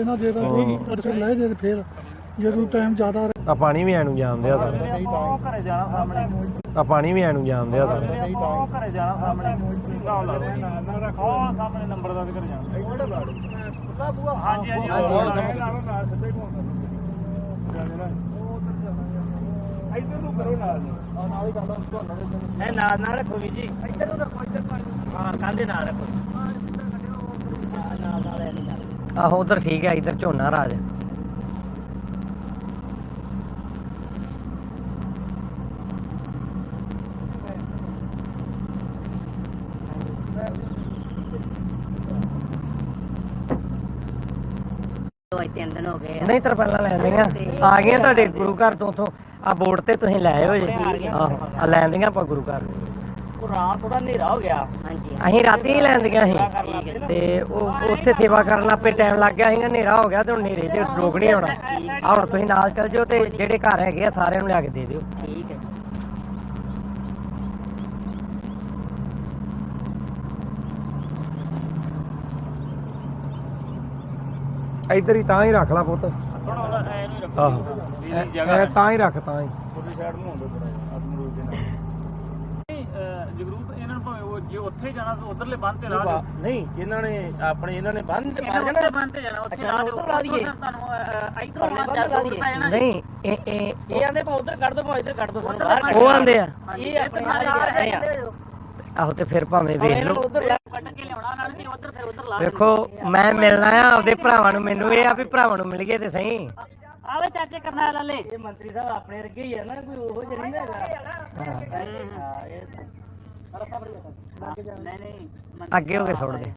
ਵੇਲੇ ਨਾ ਜੇ ਤਾਂ ਅਰਸਰ ਲੈ ਜੇ ਤੇ ਫਿਰ ਜਦੋਂ ਟਾਈਮ ਜ਼ਿਆਦਾ ਆ ਪਾਣੀ ਵੀ ਐਨੂੰ ਜਾਂਦੇ ਆ ਤਾਂ ਉਹ ਘਰੇ ਜਾਣਾ ਸਾਹਮਣੇ। ਆ ਪਾਣੀ ਵੀ ਐਨੂੰ ਜਾਂਦੇ ਆ ਤਾਂ ਉਹ ਘਰੇ ਜਾਣਾ ਸਾਹਮਣੇ। ਹਿਸਾਬ ਲਾ ਲਓ ਉਹ ਸਾਹਮਣੇ ਨੰਬਰ ਦਾ ਘਰੇ ਜਾਣਾ। ਹਾਂਜੀ ਹਾਂਜੀ ਇੱਧਰ ਨੂੰ ਕਰੋ ਨਾਲ। ਇਹ ਨਾਲ ਨਾਲ ਰੱਖੋ ਵੀ ਜੀ। ਇੱਧਰ ਨੂੰ ਰੱਖੋ। ਇੱਧਰ ਹਾਂ ਕਾਂਦੇ ਨਾਲ ਰੱਖੋ ਨਾਲ ਨਾਲ ਇਹ ਨਾਲ ਆਹੋ ਉਧਰ ਠੀਕ ਹੈ ਇਧਰ ਝੋਨਾ ਰਾਜ। ਤਿੰਨ ਦਿਨ ਹੋ ਗਏ। ਨਹੀਂ ਤਰਪਾਲਾਂ ਲੈ ਲਈਆਂ ਆ ਗਈਆਂ ਤੁਹਾਡੇ ਗੁਰੂ ਘਰ ਤੋਂ ਉਥੋਂ। ਆ ਬੋਰਡ ਤੇ ਤੁਸੀਂ ਲੈ ਆਇਓ ਜੀ। ਆਹੋ ਆ ਲੈਂਦੀਆਂ ਆਪਾਂ ਗੁਰੂ ਘਰ। ਉਹ ਰਾਤ ਥੋੜਾ ਹਨੇਰਾ ਹੋ ਗਿਆ। ਹਾਂਜੀ। ਅਸੀਂ ਰਾਤੀ ਹੀ ਲੈਂਦੀਆਂ ਸੀ। ਤੇ ਉਹ ਉੱਥੇ ਸੇਵਾ ਕਰਨ ਲੱਪੇ ਟਾਈਮ ਲੱਗ ਗਿਆ ਸੀ ਹਨੇਰਾ ਹੋ ਗਿਆ ਤੇ ਹੁਣ ਹਨੇਰੇ 'ਚ ਰੋਕ ਨਹੀਂ ਆਉਣਾ ਆ ਹੁਣ ਤੁਸੀਂ ਨਾਲ ਚੱਲ ਜਿਓ ਤੇ ਜਿਹੜੇ ਘਰ ਹੈਗੇ ਆ ਸਾਰਿਆਂ ਨੂੰ ਲਿਆ ਕੇ ਦੇ ਦਿਓ। ਠੀਕ ਹੈ। ਇੱਧਰ ਹੀ ਤਾਂ ਹੀ ਰੱਖ ਲਾ ਪੁੱਤ। ਥੋੜਾ ਥੋੜਾ ਐ ਰੱਖੋ ਆਹੋ। ਇਹ ਤਾਂ ਹੀ ਰੱਖ ਤਾਂ ਹੀ। ਛੋਟੀ ਸਾਈਡ ਨੂੰ ਆਉਂਦੇ ਥੋੜਾ ਆਦਮੀ ਰੋਡ ਦੇ ਨਾਲ ਜਗਰੂਪ ਇਹਨਾਂ ਨੂੰ ਭਾਵੇਂ ਉਹ ਜੇ ਉੱਥੇ ਜਾਣਾ ਤਾਂ ਉਧਰਲੇ ਬੰਦ ਤੇ ਰਾਹ ਦਿਓ ਨਹੀਂ ਇਹਨਾਂ ਨੇ ਆਪਣੇ ਇਹਨਾਂ ਨੇ ਬੰਦ ਇਹਨਾਂ ਉੱਤੇ ਬੰਦ ਤੇ ਜਾਣਾ ਉੱਥੇ ਰਾਹ ਦਿਓ ਤੁਹਾਨੂੰ ਇਧਰੋਂ ਮੱਜਾ ਦੂਰ ਪੈ ਜਾਣਾ ਨਹੀਂ ਇਹ ਇਹ ਇਹ ਆਂਦੇ ਪਾ ਉਧਰ ਕੱਢ ਦੋ ਪਾ ਇੱਧਰ ਕੱਢ ਦੋ ਸਾਨੂੰ। ਬਾਹਰ ਉਹ ਆਂਦੇ ਆ ਇਹ ਆਪਣੇ ਨਾਲ ਰਹੇ ਆ। ਆਹੋ ਤੇ ਫਿਰ ਭਾਵੇਂ ਵੇਖ ਲਓ। ਉਧਰ ਕੱਢ ਕੇ ਲਿਆਉਣਾ ਨਾਲ ਤੇ ਉਧਰ ਫਿਰ ਉਧਰ ਲਾ ਵੇਖੋ ਮੈਂ ਮਿਲਣਾ ਆ ਆਪਦੇ ਭਰਾਵਾਂ ਨੂੰ ਮੈਨੂੰ ਇਹ ਆ ਵੀ ਭਰਾਵਾਂ ਨੂੰ ਮਿਲ ਗਏ ਤੇ ਸਹੀ। ਆਵੇ ਚਾਚੇ ਕਰਨਾ ਲੈ ਲੈ ਇਹ ਮੰਤਰੀ ਸਾਹਿਬ ਆਪਣੇ ਵਰਗੇ ਹੀ ਆ ਨਾ ਕੋਈ ਉਹੋ ਜਿਹਾ ਨਹੀਂ ਹੈਗਾ। ਨਹੀਂ ਨਹੀਂ ਅੱਗੇ ਹੋ ਕੇ ਸੁੱਟ ਦੇ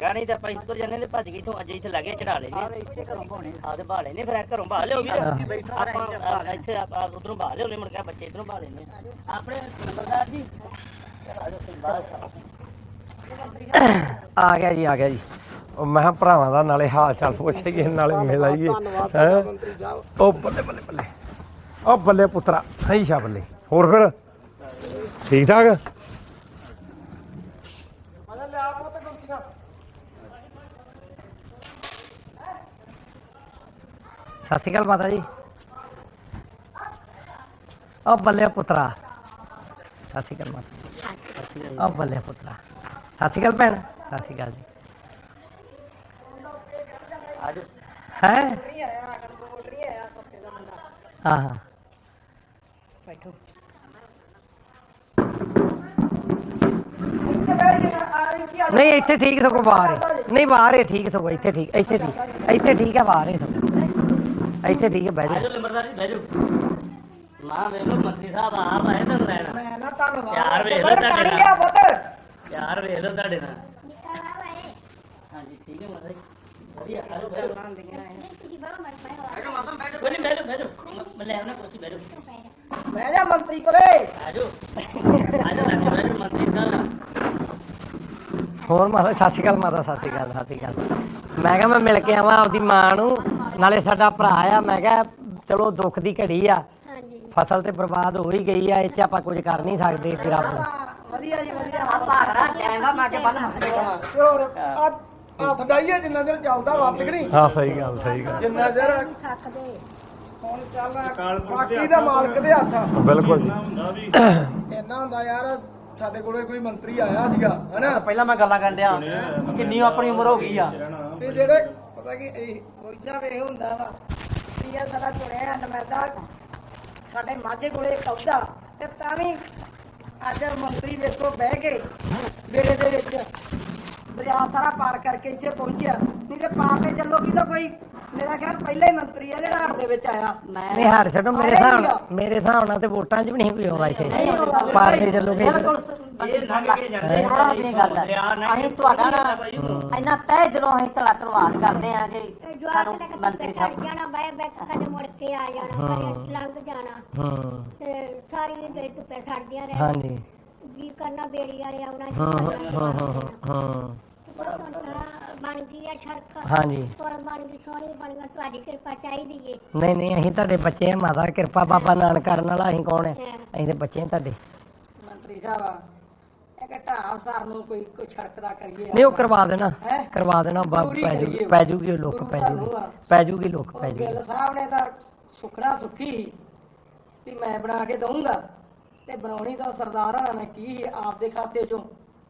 ਗਾਣੀ ਤਾਂ ਆਪਾਂ ਇੱਧਰ ਜਾਂਦੇ ਨੇ ਭੱਜ ਗਏ ਇਥੋਂ ਅੱਜ ਇੱਥੇ ਲੱਗੇ ਚੜਾ ਲਏ ਨੇ ਇੱਥੇ ਘਰੋਂ ਭਾਣੇ ਆ। ਤੇ ਭਾਲੇ ਨੇ ਫਿਰ ਘਰੋਂ ਭਾਲ ਲਿਓ ਵੀ ਆਪਾਂ ਇੱਥੇ ਆਪਾਂ ਉਧਰੋਂ ਭਾਲ ਲਿਓ ਨੇ ਮੁੜ ਕੇ ਬੱਚੇ ਇਧਰੋਂ ਭਾਲੇ ਨੇ ਆਪਣੇ ਨੰਬਰਦਾਰ ਜੀ। ਆ ਗਿਆ ਜੀ ਆ ਗਿਆ ਜੀ। ਉਹ ਮੈਂ ਕਿਹਾ ਭਰਾਵਾਂ ਦਾ ਨਾਲੇ ਹਾਲ ਚਾਲ ਪੁੱਛੀਏ ਨਾਲੇ ਮਿਲ ਆਈਏ ਹੈਂ? ਉਹ ਬੱਲੇ ਬੱਲੇ ਬੱਲੇ। ਉਹ ਬੱਲੇ ਪੁੱਤਰਾ ਸਹੀ ਸ਼ਾ ਬੱਲੇ ਹੋਰ ਫਿਰ? ਠੀਕ ਠਾਕ? ਸਤਿ ਸ਼੍ਰੀ ਅਕਾਲ ਮਾਤਾ ਜੀ। ਉਹ ਬੱਲੇ ਪੁੱਤਰਾ। ਸਤਿ ਸ਼੍ਰੀ ਅਕਾਲ ਮਾਤਾ ਉਹ ਬੱਲੇ ਪੁੱਤਰਾ। ਸਤਿ ਸ਼੍ਰੀ ਅਕਾਲ ਭੈਣ। ਸਤਿ ਸ਼੍ਰੀ ਅਕਾਲ ਜੀ। ਹੈ? ਹਾਂ ਹਾਂ। ਨਹੀਂ ਇੱਥੇ ਠੀਕ ਸਗੋਂ ਬਾਹਰ ਹੈ ਨਹੀਂ ਬਾਹਰ ਹੈ ਠੀਕ ਸਗੋਂ ਇੱਥੇ ਠੀਕ ਇੱਥੇ ਠੀਕ। ਇੱਥੇ ਠੀਕ ਹੈ ਬਾਹਰ ਹੈ ਸਗੋਂ। ਇੱਥੇ ਠੀਕ ਹੈ ਬਹਿ ਜਾ ਨੰਬਰਦਾਰ ਜੀ ਬਹਿ ਜਾਓ। ਮਾਂ ਵੇਲੋ ਮੰਤਰੀ ਸਾਹਿਬ ਆਪ ਆਏ ਤਾਂ ਲੈਣਾ। ਮੈਂ ਨਾ ਧੰਨਵਾਦ। ਯਾਰ ਵੇਖ ਲਓ ਤੁਹਾਡੇ ਨਾਲ। ਯਾਰ ਵੇਖ ਲਓ ਤੁਹਾਡੇ ਨਾਲ। ਹਾਂਜੀ ਠੀਕ ਹੈ ਮਾਤਾ ਜੀ। ਵਧੀਆ ਆਲੋ ਬਹਿ ਜਾਓ। ਜਾਓ ਮਾਤਾ ਬਹਿ ਜਾਓ। ਬਹਿ ਜਾਓ ਬਹਿ ਜਾਓ। ਮੈਂ ਲੈ ਆਉਣਾ ਕੁਰਸੀ ਬਹਿ ਜਾਓ। ਬਹਿ ਜਾ ਮੰਤਰੀ ਕੋਲੇ। ਆ ਜਾਓ। ਆ ਜਾਓ ਬਹਿ ਜਾਓ ਮੰਤਰੀ ਸਾਹਿਬ। ਹੋਰ ਮਾਤਾ ਸਤਿ ਸ਼੍ਰੀ ਅਕਾਲ ਮਾਤਾ ਸਤਿ ਸ਼੍ਰੀ ਅਕਾਲ ਸਤਿ ਸ਼੍ਰੀ ਅਕਾਲ। ਮੈਂ ਕਿਹਾ ਮੈਂ ਮਿਲ ਕੇ ਆਵਾਂ ਆਪਦੀ ਮਾਂ ਨੂੰ। ਨਾਲੇ ਸਾਡਾ ਭਰਾ ਆ ਮੈਂ ਕਿਹਾ ਚਲੋ ਦੁੱਖ ਦੀ ਘੜੀ ਆ। ਫਸਲ ਤੇ ਬਰਬਾਦ ਹੋ ਹੀ ਗਈ ਆ ਇਹ ਚ ਆਪਾਂ ਕੁਝ ਕਰ ਨਹੀਂ ਸਕਦੇ ਫਿਰ ਆਪ ਵਧੀਆ ਜੀ ਵਧੀਆ। ਆ ਭਾਗੜਾ ਟੈਂਗਾ ਮਾ ਕੇ ਬੰਨ ਹੱਥ ਦੇ ਕਮਾ ਹੋਰ ਆ ਹੱਥ ਡਾਈਏ ਜਿੰਨਾ ਦਿਨ ਚੱਲਦਾ ਵਸ ਕਿ ਨਹੀਂ? ਹਾਂ ਸਹੀ ਗੱਲ ਸਹੀ ਗੱਲ। ਜਿੰਨਾ ਚਿਰ ਹੁਣ ਚੱਲ ਬਾਕੀ ਦਾ ਮਾਲਕ ਦੇ ਹੱਥ। ਆ ਬਿਲਕੁਲ ਜੀ। ਇੰਨਾ ਹੁੰਦਾ ਯਾਰ ਸਾਡੇ ਕੋਲੇ ਕੋਈ ਮੰਤਰੀ ਆਇਆ ਸੀਗਾ ਹਨਾ? ਪਹਿਲਾਂ ਮੈਂ ਗੱਲਾਂ ਕਰਨ ਡਿਆ ਕਿੰਨੀ ਆਪਣੀ ਉਮਰ ਹੋ ਗਈ ਆ। ਤੇ ਜਿਹੜੇ ਪਤਾ ਕੀ, ਇਹ ਕੋਈਚਾ ਵੇ ਹੁੰਦਾ ਵਾ ਕੀ ਆ ਸਾਡਾ ਚੁਣਿਆ ਨੁਮਾਇੰਦਾ, ਸਾਡੇ ਮਾਝੇ ਕੋਲੇ ਕੌਦਾ ਤੇ ਤਾਂ ਵੀ ਅੱਜ ਮੰਤਰੀ ਵੇਖੋ ਬਹਿ ਕੇ ਵੇਲੇ ਦੇ ਵਿੱਚ ਦਰਿਆ ਸਾਰਾ ਪਾਰ ਕਰਕੇ ਇੱਥੇ ਪਹੁੰਚਿਆ। ਨਹੀਂ ਤੇ ਪਾਰ ਤੇ ਚੱਲੋਗੀ ਤਾਂ ਕੋਈ ਮੇਰਾ ਖਿਆਲ ਪਹਿਲਾ ਹੀ ਮੰਤਰੀ ਆ ਜਿਹੜਾ ਹੜ ਦੇ ਵਿੱਚ ਆਇਆ। ਨਹੀਂ ਹਾਰ ਛੱਡੋ ਮੇਰੇ ਹਿਸਾਬ ਨਾਲ ਮੇਰੇ ਹਿਸਾਬ ਨਾਲ ਤੇ ਵੋਟਾਂ 'ਚ ਵੀ ਨਹੀਂ ਕੋਈ ਆਉਂਦਾ ਇੱਥੇ। ਪਾਰ ਕੇ ਚੱਲੋਗੇ ਇਹ ਸੰਗ ਕੇ ਜਾਂਦੇ ਥੋੜਾ ਆਪਣੀ ਗੱਲ ਹੈ ਅਸੀਂ ਤੁਹਾਡਾ ਨਾ ਇੰਨਾ ਤਹਿ ਦਿਲੋਂ ਅਸੀਂ ਤੜਾ ਧੰਨਵਾਦ ਕਰਦੇ ਆ ਕਿ ਸਾਨੂੰ ਮੰਤਰੀ ਸਾਹਿਬ ਜਾਣਾ ਬਾਏ ਬੈਕ ਕਦੇ ਮੁੜ ਕੇ ਆ ਜਾਣਾ ਕਦੇ ਲੰਘ ਜਾਣਾ। ਹੂੰ। ਤੇ ਸਾਰੀ ਦਿਨ ਧੁੱਪੇ ਸੜਦੀਆਂ ਰਹਿ ਹਾਂਜੀ। ਜੀ ਕਰਨਾ ਬੇੜੀ ਵਾਲੇ ਆਉਣਾ ਜੀ ਹਾਂ ਕਰਨਾ ਹਾਂ ਹਾਂ ਹਾਂ। ਬਣ ਗਈ ਆ ਸੜਕ ਹਾਂਜੀ। ਪਰ ਬਣ ਗਈ ਸੋਹਣੀ ਬਣ ਗਈ ਤੁਹਾਡੀ ਕਿਰਪਾ ਚਾਹੀਦੀ ਏ। ਨਹੀਂ ਨਹੀਂ ਅਸੀਂ ਤੁਹਾਡੇ ਬੱਚੇ ਆ ਮਾਤਾ ਕਿਰਪਾ ਬਾਬਾ ਨਾਨਕ ਕਰਨ ਵਾਲਾ ਅਸੀਂ ਕੌਣ ਹੈ। ਅਸੀਂ ਤੇ ਬੱਚੇ ਆ ਤੁਹਾਡੇ। ਮੰਤਰੀ ਸਾਹਿਬ ਕਿ ਢਾਹ ਸਾਰ ਨੂੰ ਕੋਈ ਕੋਈ ਸੜਕ ਦਾ ਕਰੀਏ ਨਹੀਂ ਉਹ ਕਰਵਾ ਦੇਣਾ ਹੈਂ? ਕਰਵਾ ਦੇਣਾ ਬਾ- ਜ਼ਰੂਰੀ ਪੈ ਜੂਗੀ। ਪੈ ਜੂਗੀ ਲੁੱਕ ਪੈ ਜੂਗੀ। ਪੈ ਜੂਗੀ ਲੁੱਕ ਪੈ ਜੂਗੀ। ਗਿੱਲ ਸਾਹਿਬ ਨੇ ਤਾਂ ਸੁਖਣਾ ਸੁਖੀ ਵੀ ਮੈਂ ਬਣਾ ਕੇ ਦਊਂਗਾ ਤੇ ਬਣਾਉਣੀ ਤਾਂ ਸਰਦਾਰਾਂ ਨੇ ਕੀ ਆਪਦੇ ਖਾਤੇ ਚੋਂ।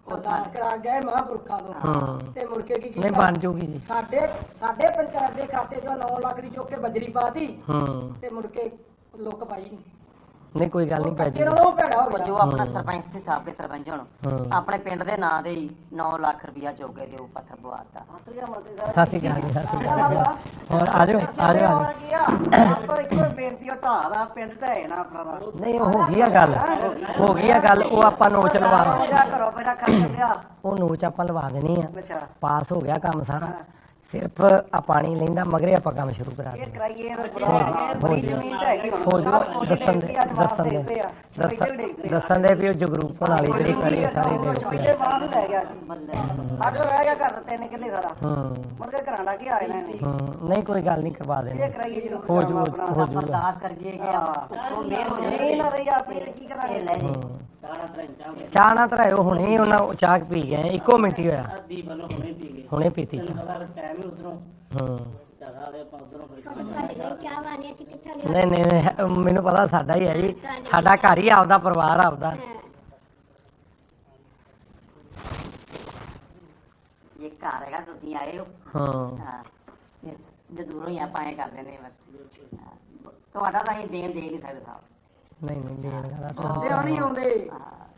ਅਰਦਾਸ ਕਰਾ ਗਏ ਮਹਾਂਪੁਰਖਾਂ ਤੋਂ। ਹਾਂ। ਤੇ ਮੁੜ ਕੇ ਕੀ ਨਹੀਂ ਕੀਤਾ? ਬਣ ਜੂਗੀ ਜੀ ਸਾਡੇ ਸਾਡੇ ਪੰਚਾਇਤ ਦੇ ਖਾਤੇ ਚੋਂ 9 ਲੱਖ ਦੀ ਚੁੱਕ ਕੇ ਬਜਰੀ ਪਾਤੀ ਹੂੰ। ਤੇ ਮੁੜ ਕੇ ਲੋਕ ਪਾਈ ਨਹੀਂ ਕੋਈ ਗੱਲ ਨਹੀਂ ਪੈ ਕੱਚੇ ਜੂਗੀ ਨਾਲੋਂ ਭੈੜਾ ਹੋ ਗਿਆ। ਜੋ ਆਪਣਾ ਸਰਪੰਚ ਸੀ ਸਾਬਕੇ ਸਰਪੰਚ ਹੁਣ। ਆਪਣੇ ਪਿੰਡ ਦੇ ਨਾਂ ਦੇ ਹੀ 9 ਲੱਖ ਰੁਪਇਆ ਚੋਗੇ ਦੇ। ਉਹ ਪੱਥਰ ਪਵਾਤਾ ਸਤਿ ਸ਼੍ਰੀ ਅਕਾਲ ਜੀ, ਸਤਿ ਸ਼੍ਰੀ ਅਕਾਲ। ਹੋਰ ਆ ਜਾਓ ਆ ਜਾਓ। ਆ? ਜਾਓ ਆਪਾਂ ਇੱਕੋ ਬੇਨਤੀ ਉਹ ਢਾਹ ਦਾ ਪਿੰਡ ਢਾਏ ਨਾ ਆਪਣਾ ਦਾ। ਨਹੀਂ ਉਹ ਹੋ ਗਈ ਆ ਗੱਲ। ਹੋ ਗਈ ਆ ਗੱਲ ਉਹ ਆਪਾਂ ਨੋਚ ਲਵਾ ਉਹਦਾ ਘਰੋਂ ਪਹਿਲਾਂ ਕਰ ਲਿਆ। ਉਹ ਨੋਚ ਆਪਾਂ ਲਵਾ ਦੇਣੀ ਆ। ਅੱਛਾ। ਪਾਸ ਹੋ ਗਿਆ ਕੰਮ ਸਾਰਾ। ਸਿਰਫ ਆ ਪਾਣੀ ਲੈਂਦਾ ਮਗਰੇ ਆਪਾਂ ਕੰਮ ਸ਼ੁਰੂ ਕਰਾ ਇਹ ਕਰਾਈਏ ਇਹਦਾ ਬੜਾ ਬੜੀ ਜ਼ਮੀਨ ਤਾਂ ਹੈਗੀ ਹੁਣ। ਹੋ ਜੂ ਦੱਸਣ ਦੇ ਦੱਸਣ ਦੇ। ਵਾਪਸ ਡਿੱਗ ਪਿਆ। ਦੱਸਣ- ਡਿੱਗ ਪਿਆ। ਦੱਸਣ ਦੇ ਵੀ ਉਹ ਜਗਰੂਪ ਵਾਲੀ ਜਿਹੜੀ ਕਰੀ ਸਾਰੇ ਦੇ ਇਹਦੇ ਬਾਹਰ ਨੂੰ ਲੈ ਗਿਆ ਸਾਡੋ ਰਹਿ ਗਿਆ ਘਰ ਤਿੰਨ ਕਿੱਲੇ ਸਾਰਾ। ਹੂੰ। ਮੁੜ ਕੇ ਘਰਾਂ ਦਾ ਕੀ ਆਏ ਨੇ ਇਹਨੇ। ਹੂੰ ਨਹੀਂ ਕੋਈ ਗੱਲ ਨਹੀਂ ਕਰਵਾ ਇਹ ਦੇਣੀ। ਕਰਾਈਏ ਜਦੋਂ ਹੋ ਕੰਮ ਜੂ ਆਪਣਾ ਹੋ ਜੂਗਾ। ਅਰਦਾਸ ਕਰੀਏ ਕਿ ਉਹ ਮਿਹਰ ਹੋ ਇਹ ਜਾਏ ਨਾ ਰਹੀ ਆਪਣੀ ਤੇ ਕੀ ਕਰਾਂਗੇ? ਲੈ ਜੀ। ਚਾਹ ਨਾ ਧਰਾਇਓ ਹੁਣੇ ਹੀ ਉਹਨਾਂ ਉਹ ਚਾਹ ਪੀ ਗਏ ਇੱਕੋ ਮਿੰਟ ਹੀ ਹੋਇਆ। ਅੱਧੀ ਵੱਲੋਂ ਹੁਣੇ ਪੀ ਗਏ। ਹੁਣੇ ਪੀਤੀ ਚਾਹ। ਉਧਰੋਂ ਹੂੰ। ਆਪਾਂ ਉਧਰੋਂ ਫਿਰ ਤੁਹਾਡੇ ਕਿ ਕਿੱਥੇ ਨਹੀਂ ਨਹੀਂ ਨਹੀਂ, ਮੈਨੂੰ ਪਤਾ ਸਾਡਾ ਹੀ ਹੈ ਜੀ। ਸਾਡਾ ਘਰ ਹੀ ਆਪਦਾ ਪਰਿਵਾਰ ਆਪਦਾ। ਇਹ ਘਰ ਹੈਗਾ ਤੁਸੀਂ ਆਏ ਹੋ। ਹਾਂ। ਹਾਂ। ਜੇ ਦੂਰੋਂ ਹੀ ਆਪਾਂ ਐ ਕਰਦੇ ਨੇ ਬਸ। ਹਾਂ, ਤੁਹਾਡਾ ਤਾਂ ਅਸੀਂ ਦੇਣ ਦੇ ਨਹੀਂ ਸਕਦੇ ਸਾਹਿਬ ਨਹੀਂ ਨਹੀਂ ਦੇਣ ਦਾ ਸੱਦਿਆ ਨਹੀਂ ਆਉਂਦੇ।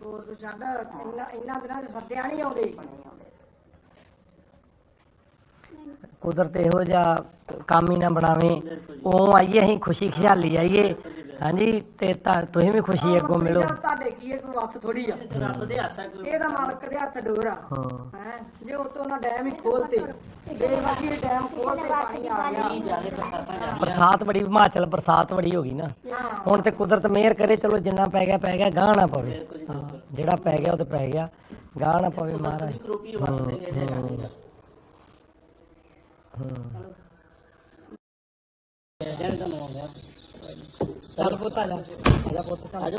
ਹੋਰ ਤੂੰ ਇੰਨਾ ਇੰਨਾ ਦਿਨਾਂ ਚ ਸੱਦਿਆ ਨਹੀਂ ਆਉਂਦੇ। ਕੁਦਰਤ ਇਹੋ ਜਿਹਾ ਕੰਮ ਹੀ ਨਾ ਬਣਾਵੇ। ਉਹ ਆਈਏ ਅਸੀਂ ਖੁਸ਼ੀ ਖੁਸ਼ਹਾਲੀ ਆਈਏ। ਹਾਂਜੀ ਤੇ ਤਾਂ ਤੁਸੀਂ ਵੀ ਖੁਸ਼ੀ ਅੱਗੋਂ ਮਿਲੋ। ਤੁਹਾਡੇ ਕੀ ਹੈ ਕੋਈ ਵਸ ਥੋੜੀ ਆ। ਰੱਬ ਦੇ ਹੱਥ ਤੱਕ ਇਹ ਤਾਂ ਮਾਲਕ ਦੇ ਹੱਥ ਡੋਰ ਆ। ਹਾਂ। ਜੇ ਉਤੋਂ ਨਾ ਡੈਮ ਹੀ ਖੋਲਤੇ ਬੇਵਾਕੀ ਡੈਮ ਖੋਲਤੇ ਪਾਣੀ ਆ ਗਿਆ। ਬਰਸਾਤ ਬੜੀ ਹਿਮਾਚਲ ਬਰਸਾਤ ਬੜੀ ਹੋ ਗਈ ਨਾ। ਹੁਣ ਤੇ ਕੁਦਰਤ ਮਿਹਰ ਕਰੇ ਚਲੋ ਜਿੰਨਾ ਪੈ ਗਿਆ ਪੈ ਗਿਆ ਗਾਹ ਨਾ ਪਵੇ। ਜਿਹੜਾ ਪੈ ਗਿਆ ਉਹ ਤੇ ਪੈ ਗਿਆ। ਗਾਹ ਨਾ ਪਵੇ ਮਹਾਰਾਜ। ਹੂੰ, ਹੂੰ। ਚੱਲ ਪੁੱਤ ਆ ਜਾ ਆ ਜਾ ਪੁੱਤ ਆ ਜਾ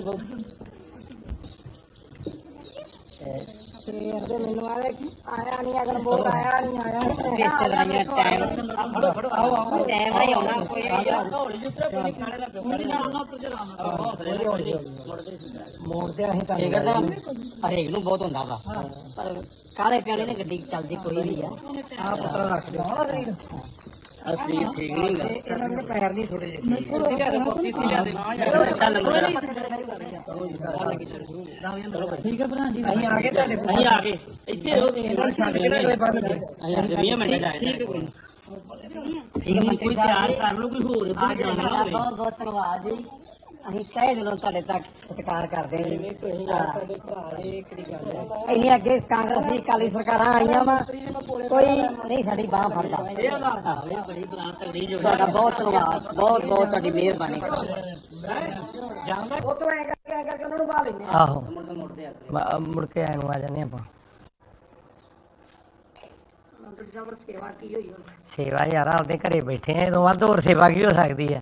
ਸਵੇਰ ਦੇ ਮੈਨੂੰ ਆਇਆ ਕਿ ਆਇਆ ਨਹੀਂ ਅਗਰ ਬੋਲ ਆਇਆ ਨਹੀਂ ਆਇਆ ਨਹੀਂ ਇਸੇ ਤਰ੍ਹਾਂ ਹੀ ਟਾਈਮ ਟਾਈਮ ਨਹੀਂ ਆਉਣਾ ਕੋਈ ਮੋੜ ਤੇ ਅਸੀਂ ਤਾਂ ਇਹ ਕਰਦਾ ਹਰੇਕ ਨੂੰ ਬਹੁਤ ਹੁੰਦਾ ਵਾ ਪਰ ਕਾਲੇ ਪਿਆਲੇ ਨੇ ਗੱਡੀ ਚੱਲਦੀ ਕੋਈ ਵੀ ਆ। ਆ ਪੁੱਤਰਾ ਰੱਖ ਦਿਓ ਅਸਲੀ ਠੀਕ ਨਹੀਂ ਹੁੰਦਾ ਇਹਨਾਂ ਦੇ ਪੈਰ ਨਹੀਂ ਥੋੜੇ ਜਿਹੇ। ਠੀਕ ਹੈ ਭਰਾ ਜੀ। ਅਸੀਂ ਆ ਗਏ ਤੁਹਾਡੇ ਕੋਲ। ਅਸੀਂ ਆ ਗਏ। ਇੱਥੇ ਹੋ ਗਏ ਕਿਹੜੇ ਅਗਲੇ ਪਾਸੇ ਤੇ ਅਸੀਂ ਅੱਜ 20 ਮਿੰਟ ਜਾਏ। ਠੀਕ ਹੈ ਕੋਈ ਠੀਕ ਹੈ ਕੋਈ ਤਿਆਰ ਕਰ ਲਓ ਕੋਈ ਹੋਰ ਇੱਧਰ ਜਾਣਾ ਹੋਵੇ। ਬਹੁਤ ਬਹੁਤ ਧੰਨਵਾਦ ਜੀ। ਅਸੀਂ ਕਹੇ ਦਿਲੋਂ ਤੁਹਾਡੇ ਤੱਕ ਸਤਿਕਾਰ ਕਰਦੇ ਹਾਂ। ਜੀ ਸਾਡੇ ਭਰਾ ਦੇ ਕਿਹੜੀ ਗੱਲ ਹੈ? ਅੱਗੇ ਕਾਂਗਰਸੀ ਕਾਲੀ ਸਰਕਾਰਾਂ ਆਈਆਂ ਵਾ। ਕੋਈ ਨਹੀਂ ਸਾਡੀ ਬਾਹ ਫੜਦਾ। ਤੁਹਾਡਾ ਬਹੁਤ ਧੰਨਵਾਦ। ਬਹੁਤ ਬਹੁਤ ਤੁਹਾਡੀ ਮਿਹਰਬਾਨੀ। ਉਹ ਤੋਂ ਐ ਕਰਕੇ ਐਂ ਕਰਕੇ ਉਹਨਾਂ ਨੂੰ ਬਾਹ ਲੈਂਦੇ ਆਹੋ। ਮ- ਮੁੜ ਕੇ ਆਏ ਨੂੰ ਆ ਜਾਂਦੇ ਆਪਾਂ। ਦੀ ਸੇਵਾ ਯਾਰ ਆਪਦੇ ਘਰੇ ਬੈਠੇ ਆ ਇਹ ਤੋਂ ਵੱਧ ਹੋਰ ਸੇਵਾ ਕੀ ਹੋ ਸਕਦੀ ਹੈ?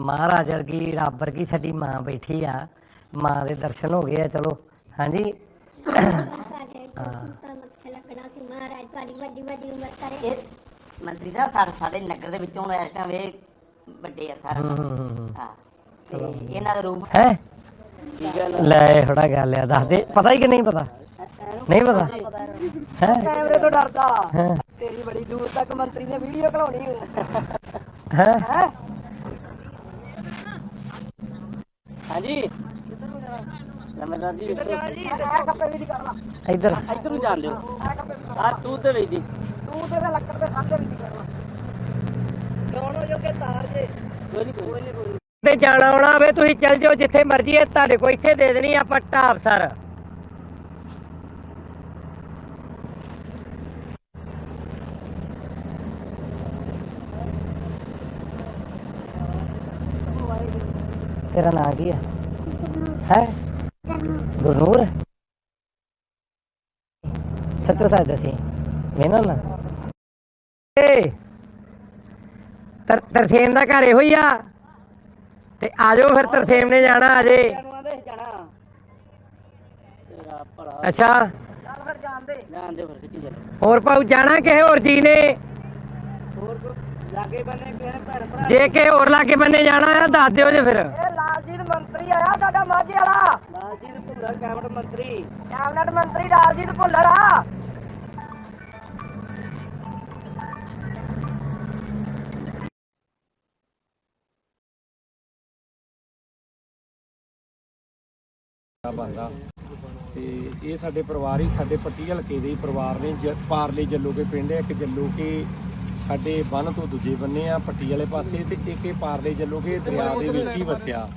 ਮਹਾਰਾਜ ਵਰਗੀ ਰੱਬ ਵਰਗੀ ਸਾਡੀ ਮਾਂ ਬੈਠੀ ਆ। ਮਾਂ ਦੇ ਦਰਸ਼ਨ ਹੋ ਗਏ ਆ ਚਲੋ। ਹਾਂਜੀ? ਮੰਤਰੀ ਸਾਹਿਬ ਸਾਡੇ ਸਾਡੇ ਨਗਰ ਦੇ ਵਿੱਚੋਂ ਇਸ ਟਾਈਮ ਇਹ ਵੱਡੇ ਆ ਸਾਰਾ। ਹਾਂ ਤੇ ਇਹਨਾਂ ਦਾ ਰੂਪ ਹੈ? ਲੈ ਥੋੜਾ ਗੱਲ ਆ ਦੱਸ ਦੇ। ਪਤਾ ਹੀ ਕਿ ਨਹੀਂ ਪਤਾ? ਨਹੀਂ ਪਤਾ? ਹੈ? ਕੈਮਰੇ ਤੋਂ ਡਰਦਾ। ਹੈ? ਤੇਰੀ ਬੜੀ ਦੂਰ ਤੱਕ ਮੰਤਰੀ ਨੇ ਵੀਡੀਓ ਘਲਾਉਣੀ ਹੈ? ਹਾਂਜੀ। ਲੰਮੇਦਾਰ ਜੀ ਜੀ। ਇਹ ਕੱਪੜੇ ਵੀ ਨਹੀਂ ਕਰਨਾ ਇੱਧਰ। ਇੱਧਰ ਨੂੰ ਜਾਣ ਦਿਓ। ਆ ਤੂੰ ਤੇ ਵੇਦੀ ਤੂੰ ਤੇ ਤਾਂ ਲੱਕੜ ਦੇ ਸਾਹਮਣੇ ਵੀ ਨਹੀਂ ਕਰਨਾ। ਦੋਨੋਂ ਜੋ ਕੇ ਤਾਰ ਜੇ। ਕੋਈ ਨਹੀਂ ਕੋਈ ਨਹੀਂ ਤੇ ਜਾਣਾ ਆਉਣਾ ਹੋਵੇ ਤੁਸੀਂ ਚੱਲ ਜਾਓ ਜਿੱਥੇ ਮਰਜ਼ੀ ਹੈ ਤੁਹਾਡੇ ਕੋਲ ਇੱਥੇ ਦੇ ਦੇਣੀ ਆਪਾਂ ਢਾਬ ਸਰ। ਤੇਰਾ ਨਾਂ ਕੀ ਹੈ ਹੈ? ਗੁਰਨੂਰ? ਸੱਚੋ ਸੱਚ ਦਸੀ। ਮੈਨਾਂ ਨਾ ਏ! ਤਰ ਤਰਸੇਮ ਦਾ ਘਰ ਇਹੋ ਹੀ ਆ। ਤੇ ਆ ਜਾਓ ਫਿਰ ਤਰਸੇਮ ਨੇ ਜਾਣਾ ਅਜੇ। ਅੱਛਾ। ਹੋਰ ਪਾਉ ਜਾਣਾ ਕਿਸੇ ਹੋਰ ਜੀ ਨੇ? ਹੋਰ ਕੋਈ ਲਾਗੇ ਬੰਨੇ ਕਿਸੇ ਭੈਣ ਭਰਾ। ਜੇ ਕਿਸੇ ਹੋਰ ਲਾਗੇ ਬੰਨੇ ਜਾਣਾ ਆ ਦੱਸ ਦਿਓ ਜੇ ਫਿਰ। ਇਹ ਲਾਲਜੀਤ ਮੰਤਰੀ ਆਇਆ ਸਾਡਾ ਮਾਝੇ ਵਾਲਾ। ਲਾਲਜੀਤ ਭੁੱਲਰ ਕੈਬਨਿਟ ਮੰਤਰੀ। ਕੈਬਨਿਟ ਮੰਤਰੀ ਲਾਲਜੀਤ ਭੁੱਲਰ ਆ। ਬੰਦਾ ਤੇ ਇਹ ਸਾਡੇ ਪਰਿਵਾਰ ਹੀ ਸਾਡੇ ਪੱਟੀ ਹਲਕੇ ਦੇ ਹੀ ਪਰਿਵਾਰ ਨੇ ਜ- ਪਾਰਲੇ ਜੱਲੋਕੇ ਪਿੰਡ ਹੈ ਇੱਕ ਜੱਲੋਕੇ ਸਾਡੇ ਬੰਨ ਤੋਂ ਦੂਜੇ ਬੰਨੇ ਆ ਪੱਟੀ ਵਾਲੇ ਪਾਸੇ ਤੇ ਇੱਕ ਇਹ ਪਾਰਲੇ ਜੱਲੋਕੇ ਦਰਿਆ ਦੇ ਵਿੱਚ ਹੀ ਵਸਿਆ।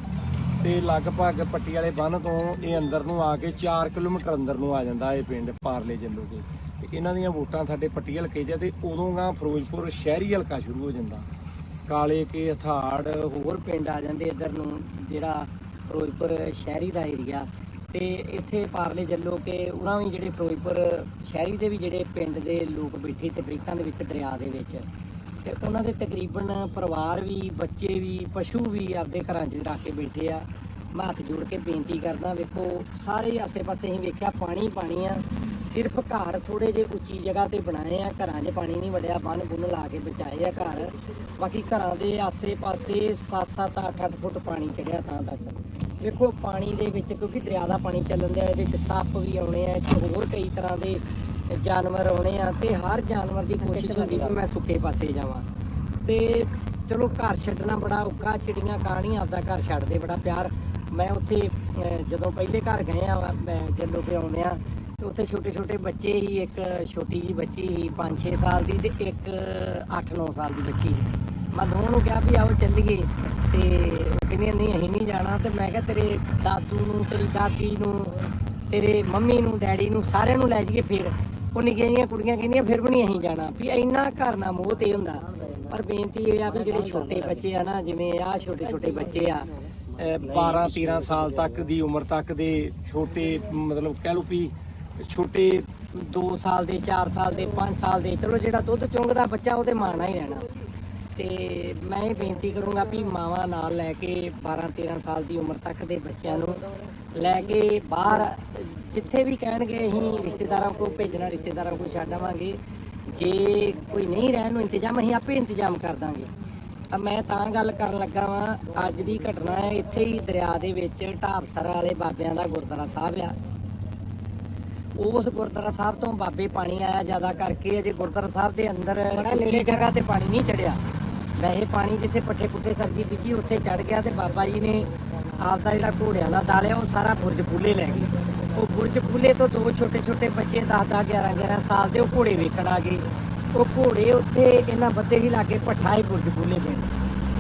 ਤੇ ਲਗਭਗ ਪੱਟੀ ਵਾਲੇ ਬੰਨ ਤੋਂ ਇਹ ਅੰਦਰ ਨੂੰ ਆ ਕੇ 4 ਕਿਲੋਮੀਟਰ ਅੰਦਰ ਨੂੰ ਆ ਜਾਂਦਾ ਇਹ ਪਿੰਡ ਪਾਰਲੇ ਜੱਲੋਕੇ ਤੇ ਇਹਨਾਂ ਦੀਆਂ ਵੋਟਾਂ ਸਾਡੇ ਪੱਟੀ ਹਲਕੇ ਆ ਤੇ ਉਦੋਂ ਗਾ ਫਿਰੋਜ਼ਪੁਰ ਸ਼ਹਿਰੀ ਹਲਕਾ ਸ਼ੁਰੂ ਹੋ ਜਾਂਦਾ। ਕਾਲੇ ਕੇ ਹਥਾੜ ਹੋਰ ਪਿੰਡ ਆ ਜਾਂਦੇ ਇੱਧਰ ਨੂੰ ਜਿਹੜਾ ਫਿਰੋਜ਼ਪੁਰ ਸ਼ਹਿਰੀ ਦਾ ਏਰੀਆ ਤੇ ਇੱਥੇ ਪਾਰਲੇ ਜੱਲੋ ਕੇ ਉਹਨਾਂ ਵੀ ਜਿਹੜੇ ਫਿਰੋਜ਼ਪੁਰ ਸ਼ਹਿਰੀ ਦੇ ਵੀ ਜਿਹੜੇ ਪਿੰਡ ਦੇ ਲੋਕ ਬੈਠੇ ਤੇ ਬ੍ਰਿਕਾਂ ਦੇ ਵਿੱਚ ਦਰਿਆ ਦੇ ਵਿੱਚ, ਤੇ ਉਹਨਾਂ ਦੇ ਤਕਰੀਬਨ ਪਰਿਵਾਰ ਵੀ, ਬੱਚੇ ਵੀ, ਪਸ਼ੂ ਵੀ ਆਪਦੇ ਘਰਾਂ 'ਚ ਰੱਖ ਕੇ ਬੈਠੇ ਆ। ਮੈਂ ਹੱਥ ਜੋੜ ਕੇ ਬੇਨਤੀ ਕਰਦਾ, ਵੇਖੋ, ਸਾਰੇ ਆਸੇ-ਪਾਸੇ ਅਸੀਂ ਵੇਖਿਆ ਪਾਣੀ ਪਾਣੀ ਆ, ਸਿਰਫ ਘਰ ਥੋੜੇ ਜਿਹੇ ਉੱਚੀ ਜਗ੍ਹਾ ਤੇ ਬਣਾਏ ਆ, ਘਰਾਂ 'ਚ ਪਾਣੀ ਨਹੀਂ ਵੜਿਆ ਬੰਨ ਬੁੰਨ ਲਾ ਕੇ ਬਚਾਏ ਆ ਘਰ। ਬਾਕੀ ਘਰਾਂ ਦੇ ਆਸੇ-ਪਾਸੇ 7-7 8-8 ਫੁੱਟ ਪਾਣੀ ਚੜਿਆ ਥਾਂ ਤੱਕ। ਵੇਖੋ, ਪਾਣੀ ਦੇ ਵਿੱਚ ਕਿਉਂਕਿ ਦਰਿਆ ਦਾ ਪਾਣੀ ਚੱਲਣ ਦਿਆ ਇਹਦੇ ਵਿੱਚ ਸੱਪ ਵੀ ਆਉਣੇ ਆ ਇੱਥੇ ਹੋਰ ਕਈ ਤਰ੍ਹਾਂ ਦੇ ਜਾਨਵਰ ਆਉਣੇ ਆ ਤੇ ਹਰ ਜਾਨਵਰ ਦੀ ਕੋਸ਼ਿਸ਼ ਹੁੰਦੀ ਵੀ ਮੈਂ ਸੁੱਕੇ ਪਾਸੇ ਜਾਵਾਂ। ਤੇ ਚਲੋ, ਘਰ ਛੱਡਣਾ ਬੜਾ ਔਖਾ, ਚਿੜੀਆਂ ਕਾਣੀਆਂ ਆਪਦਾ ਘਰ ਛੱਡਦੇ, ਬੜਾ ਪਿਆਰ। ਮੈਂ ਉੱਥੇ ਜਦੋਂ ਪਹਿਲੇ ਘਰ ਗਏ ਆ, ਮੈਂ ਜਦੋਂ ਕਿ ਆਉਂਦੇ ਆ, ਤੇ ਉੱਥੇ ਛੋਟੇ ਛੋਟੇ ਬੱਚੇ ਹੀ, ਇੱਕ ਛੋਟੀ ਜੀ ਬੱਚੀ ਸੀ 5-6 ਸਾਲ ਦੀ ਤੇ ਇੱਕ 8-9 ਸਾਲ ਦੀ ਬੱਚੀ ਮੈਂ ਦੋਵਾਂ ਨੂੰ ਕਿਹਾ ਵੀ ਆਓ ਚੱਲੀਏ ਤੇ ਉਹ ਕਹਿੰਦੀਆਂ, ਨਹੀਂ, ਅਸੀਂ ਨਹੀਂ ਜਾਣਾ। ਤੇ ਮੈਂ ਕਿਹਾ, ਤੇਰੇ ਦਾਦੂ ਨੂੰ, ਤੇਰੀ ਦਾਦੀ ਨੂੰ, ਤੇਰੇ ਮੰਮੀ ਨੂੰ, ਡੈਡੀ ਨੂੰ, ਸਾਰਿਆਂ ਨੂੰ ਲੈ ਜਾਈਏ ਫਿਰ। ਉਹ ਨਿੱਕੀਆਂ ਜਿਹੀਆਂ ਕੁੜੀਆਂ ਕਹਿੰਦੀਆਂ, ਫਿਰ ਵੀ ਨਹੀਂ ਅਸੀਂ ਜਾਣਾ। ਵੀ ਇੰਨਾ ਘਰ ਨਾ ਮੋਹ ਤੇ ਹੁੰਦਾ। ਪਰ ਬੇਨਤੀ ਇਹ ਆ ਵੀ ਜਿਹੜੇ ਛੋਟੇ ਬੱਚੇ ਆ ਨਾ, ਜਿਵੇਂ ਆ ਛੋਟੇ ਛੋਟੇ ਬੱਚੇ ਆ 12 13 ਸਾਲ ਤੱਕ ਦੀ ਉਮਰ ਤੱਕ ਦੇ ਛੋਟੇ, ਮਤਲਬ ਕਹਿ ਲਓ ਵੀ ਛੋਟੇ 2 ਸਾਲ ਦੇ 4 ਸਾਲ ਦੇ 5 ਸਾਲ ਦੇ, ਚਲੋ ਜਿਹੜਾ ਦੁੱਧ ਚੁੰਗਦਾ ਬੱਚਾ, ਉਹਦੇ ਮਾਣਾ ਹੀ ਰਹਿਣਾ। ਤੇ ਮੈਂ ਇਹ ਬੇਨਤੀ ਕਰੂੰਗਾ ਵੀ ਮਾਵਾਂ ਨਾਲ ਲੈ ਕੇ 12 13 ਸਾਲ ਦੀ ਉਮਰ ਤੱਕ ਦੇ ਬੱਚਿਆਂ ਨੂੰ ਲੈ ਕੇ ਬਾਹਰ ਜਿੱਥੇ ਵੀ ਕਹਿਣਗੇ ਅਸੀਂ ਰਿਸ਼ਤੇਦਾਰਾਂ ਕੋਲ ਭੇਜਣਾ ਰਿਸ਼ਤੇਦਾਰਾਂ ਕੋਲ ਛੱਡ ਆਵਾਂਗੇ। ਜੇ ਕੋਈ ਨਹੀਂ ਰਹਿਣ ਨੂੰ ਇੰਤਜ਼ਾਮ ਅਸੀਂ ਆਪੇ ਇੰਤਜ਼ਾਮ ਕਰ ਦਾਂਗੇ। ਮੈਂ ਤਾਂ ਗੱਲ ਕਰਨ ਲੱਗਾ ਵਾਂ ਅੱਜ ਦੀ ਘਟਨਾ ਹੈ ਇੱਥੇ ਹੀ ਦਰਿਆ ਦੇ ਵਿੱਚ ਢਾਬਸਰ ਵਾਲੇ ਬਾਬਿਆਂ ਦਾ ਗੁਰਦੁਆਰਾ ਸਾਹਿਬ ਆ। ਉਸ ਗੁਰਦੁਆਰਾ ਸਾਹਿਬ ਤੋਂ ਬਾਬੇ ਪਾਣੀ ਆਇਆ ਜ਼ਿਆਦਾ ਕਰਕੇ ਅਜੇ ਗੁਰਦੁਆਰਾ ਸਾਹਿਬ ਦੇ ਅੰਦਰ ਨੇੜੇ ਜਗ੍ਹਾ ਤੇ ਪਾਣੀ ਨਹੀਂ ਚੜਿਆ। ਵੈਸੇ ਪਾਣੀ ਜਿੱਥੇ ਪੱਠੇ ਪੁੱਠੇ ਸਬਜ਼ੀ ਬੀਜੀ ਉੱਥੇ ਚੜ ਗਿਆ ਤੇ ਬਾਬਾ ਜੀ ਨੇ ਆਪਦਾ ਜਿਹੜਾ ਘੋੜਿਆਂ ਦਾ ਦਾਲਿਆ ਉਹ ਸਾਰਾ ਬੁਰਜ ਪੂਲੇ ਲੈ ਗਏ। ਉਹ ਬੁਰਜ ਪੂਲੇ ਤੋਂ ਦੋ ਛੋਟੇ ਛੋਟੇ ਬੱਚੇ 10 10 11 11 ਸਾਲ ਦੇ ਉਹ ਘੋੜੇ ਵੇਖਣ ਆ ਗਏ। ਉਹ ਘੋੜੇ ਉੱਥੇ ਇਹਨਾਂ ਬੱਦੇ ਹੀ ਲਾਗੇ ਪੱਠਾ ਹੀ ਬੁਰਜ ਪੂਲੇ ਪਿੰਡ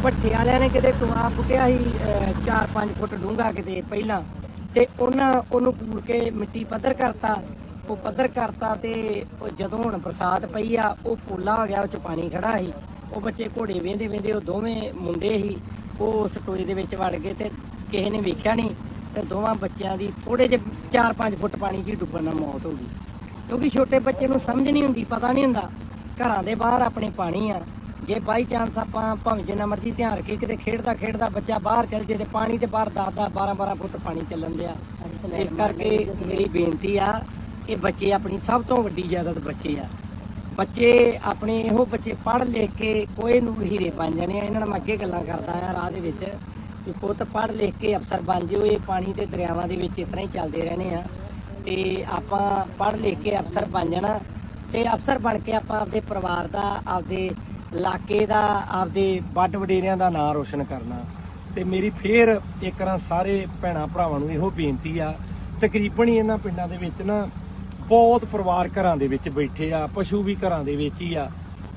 ਭੱਠੇ ਵਾਲਿਆਂ ਨੇ ਕਿਤੇ ਟੁਆ ਪੁੱਟਿਆ ਸੀ 4-5 ਫੁੱਟ ਡੂੰਘਾ ਕਿਤੇ ਪਹਿਲਾਂ ਤੇ ਉਹਨਾਂ ਉਹਨੂੰ ਪੂਰ ਕੇ ਮਿੱਟੀ ਪੱਧਰ ਕਰਤਾ। ਉਹ ਪੱਧਰ ਕਰਤਾ ਤੇ ਉਹ ਜਦੋਂ ਹੁਣ ਬਰਸਾਤ ਪਈ ਆ, ਉਹ ਪੋਲਾ ਹੋ ਗਿਆ, ਉਹ ਚ ਪਾਣੀ ਖੜਾ ਸੀ। ਉਹ ਬੱਚੇ ਘੋੜੇ ਵੇਂਦੇ ਵੇਂਦੇ ਉਹ ਦੋਵੇਂ ਮੁੰਡੇ ਸੀ ਉਹ ਉਸ ਟੋਏ ਦੇ ਵਿੱਚ ਵੜ ਗਏ ਤੇ ਕਿਸੇ ਨੇ ਵੇਖਿਆ ਨਹੀਂ ਤੇ ਦੋਵਾਂ ਬੱਚਿਆਂ ਦੀ ਥੋੜੇ ਜਿਹੇ 4-5 ਫੁੱਟ ਪਾਣੀ 'ਚ ਡੁੱਬਣ ਨਾਲ ਮੌਤ ਹੋ ਗਈ। ਕਿਉਂਕਿ ਛੋਟੇ ਬੱਚੇ ਨੂੰ ਸਮਝ ਨਹੀਂ ਹੁੰਦੀ, ਪਤਾ ਨਹੀਂ ਹੁੰਦਾ, ਘਰਾਂ ਦੇ ਬਾਹਰ ਆਪਣੇ ਪਾਣੀ ਆ। ਜੇ ਬਾਈ ਚਾਂਸ ਆਪਾਂ ਭਾਵੇਂ ਜਿੰਨਾ ਮਰਜ਼ੀ ਧਿਆਨ ਰੱਖੀ ਕਿਤੇ ਖੇਡਦਾ ਖੇਡਦਾ ਬੱਚਾ ਬਾਹਰ ਚੱਲ ਜੇ ਤੇ ਪਾਣੀ ਤੇ ਬਾਹਰ 10 10 12 12 ਫੁੱਟ ਪਾਣੀ ਚੱਲਣ ਦਿਆ ਇਸ ਕਰਕੇ ਮੇਰੀ ਬੇਨਤੀ ਆ ਇਹ ਬੱਚੇ ਆਪਣੀ ਸਭ ਤੋਂ ਵੱਡੀ ਜਾਇਦਾਦ ਬੱਚੇ ਆ। ਬੱਚੇ ਆਪਣੇ ਇਹੋ ਬੱਚੇ ਪੜ੍ਹ ਲਿਖ ਕੇ ਕੋਈ ਨੂੰ ਹੀਰੇ ਬਣ ਜਾਣੇ ਆ। ਇਹਨਾਂ ਨਾਲ ਮੈਂ ਅੱਗੇ ਗੱਲਾਂ ਕਰਦਾ ਆ ਰਾਹ ਦੇ ਵਿੱਚ ਕਿ ਪੁੱਤ ਪੜ੍ਹ ਲਿਖ ਕੇ ਅਫਸਰ ਬਣ ਜਿਓ ਇਹ ਪਾਣੀ ਤੇ ਦਰਿਆਵਾਂ ਦੇ ਵਿੱਚ ਇਸ ਤਰ੍ਹਾਂ ਹੀ ਚੱਲਦੇ ਰਹਿਣੇ ਆ। ਤੇ ਆਪਾਂ ਪੜ੍ਹ ਲਿਖ ਕੇ ਅਫਸਰ ਬਣ ਜਾਣਾ। ਤੇ ਅਫਸਰ ਬਣ ਕੇ ਆਪਾਂ ਆਪਦੇ ਪਰਿਵਾਰ ਦਾ, ਆਪਦੇ ਇਲਾਕੇ ਦਾ, ਆਪਦੇ ਵੱਡ ਵਡੇਰਿਆਂ ਦਾ ਨਾਂ ਰੋਸ਼ਨ ਕਰਨਾ। ਤੇ ਮੇਰੀ ਫੇਰ ਇੱਕ ਰਾਂ ਸਾਰੇ ਭੈਣਾ ਭਰਾਵਾਂ ਨੂੰ ਇਹੋ ਬੇਨਤੀ ਆ। ਤਕਰੀਬਨ ਹੀ ਇਹਨਾਂ ਪਿੰਡਾਂ ਦੇ ਵਿੱਚ ਨਾ ਬਹੁਤ ਪਰਿਵਾਰ ਘਰਾਂ ਦੇ ਵਿੱਚ ਬੈਠੇ ਆ, ਪਸ਼ੂ ਵੀ ਘਰਾਂ ਦੇ ਵਿੱਚ ਹੀ ਆ।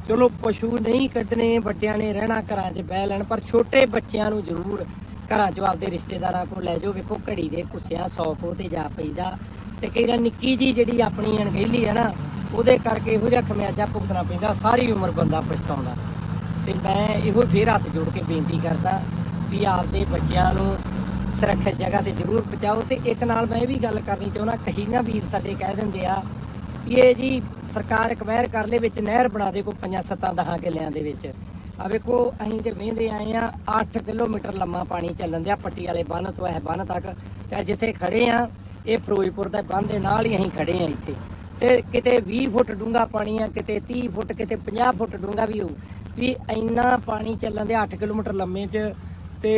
ਚਲੋ, ਪਸ਼ੂ ਨਹੀਂ ਕੱਢਣੇ ਵੱਡਿਆਂ ਨੇ ਰਹਿਣਾ ਘਰਾਂ 'ਚ ਬਹਿ ਲੈਣ, ਪਰ ਛੋਟੇ ਬੱਚਿਆਂ ਨੂੰ ਜ਼ਰੂਰ ਘਰਾਂ 'ਚ ਆਪਦੇ ਰਿਸ਼ਤੇਦਾਰਾਂ ਕੋਲ ਲੈ ਜਾਓ। ਵੇਖੋ, ਘੜੀ ਦੇ ਕੁੱਸਿਆ 100 ਕੋ ਤੇ ਜਾ ਪਈਦਾ। ਤੇ ਕਈ ਵਾਰ ਨਿੱਕੀ ਜੀ ਜਿਹੜੀ ਆਪਣੀ ਅਣਗਹਿਲੀ ਹੈ ਨਾ, ਉਹਦੇ ਕਰਕੇ ਇਹੋ ਜਿਹਾ ਖਮਿਆਜਾ ਭੁਗਤਣਾ ਪੈਂਦਾ, ਸਾਰੀ ਉਮਰ ਬੰਦਾ ਪਛਤਾਉਂਦਾ। ਤੇ ਮੈਂ ਇਹੋ ਫੇਰ ਹੱਥ ਜੋੜ ਕੇ ਬੇਨਤੀ ਕਰਦਾ ਵੀ ਆਪਦੇ ਬੱਚਿਆਂ ਨੂੰ ਸੁਰੱਖਿਅਤ ਜਗ੍ਹਾ ਤੇ ਜ਼ਰੂਰ ਪਹੁੰਚਾਓ ਤੇ ਇੱਕ ਨਾਲ ਮੈਂ ਇਹ ਵੀ ਗੱਲ ਕਰਨੀ ਚਾਹੁੰਦਾ, ਕਹੀ ਨਾ ਵੀਰ ਸਾਡੇ ਕਹਿ ਦਿੰਦੇ ਆ ਵੀ ਇਹ ਜੀ ਸਰਕਾਰ ਅਕਵਾਇਰ ਕਰ ਲੇ ਵਿੱਚ ਨਹਿਰ ਬਣਾ ਦੇ ਕੋ ਪੰਜਾਂ ਸੱਤਾਂ ਦਹਾਂ ਕਿੱਲਿਆਂ ਦੇ ਵਿੱਚ। ਆ ਵੇਖੋ, ਅਸੀਂ ਤੇ ਵਹਿੰਦੇ ਆਏ ਆ 8 ਕਿਲੋਮੀਟਰ ਲੰਮਾ ਪਾਣੀ ਚੱਲਣ ਦਿਆ, ਪੱਟੀ ਵਾਲੇ ਬੰਨ ਤੋਂ ਇਹ ਬੰਨ ਤੱਕ। ਤੇ ਜਿੱਥੇ ਖੜੇ ਆ, ਇਹ ਫਿਰੋਜ਼ਪੁਰ ਦੇ ਬੰਨ ਦੇ ਨਾਲ ਹੀ ਅਸੀਂ ਖੜੇ ਆ ਇੱਥੇ। ਤੇ ਕਿਤੇ 20 ਫੁੱਟ ਡੂੰਘਾ ਪਾਣੀ ਆ, ਕਿਤੇ 30 ਫੁੱਟ, ਕਿਤੇ 50 ਫੁੱਟ ਡੂੰਘਾ ਵੀ ਹੋਊ। ਵੀ ਇੰਨਾ ਪਾਣੀ ਚੱਲਣ ਦੇ 8 ਕਿਲੋਮੀਟਰ ਲੰਮੇ 'ਚ ਤੇ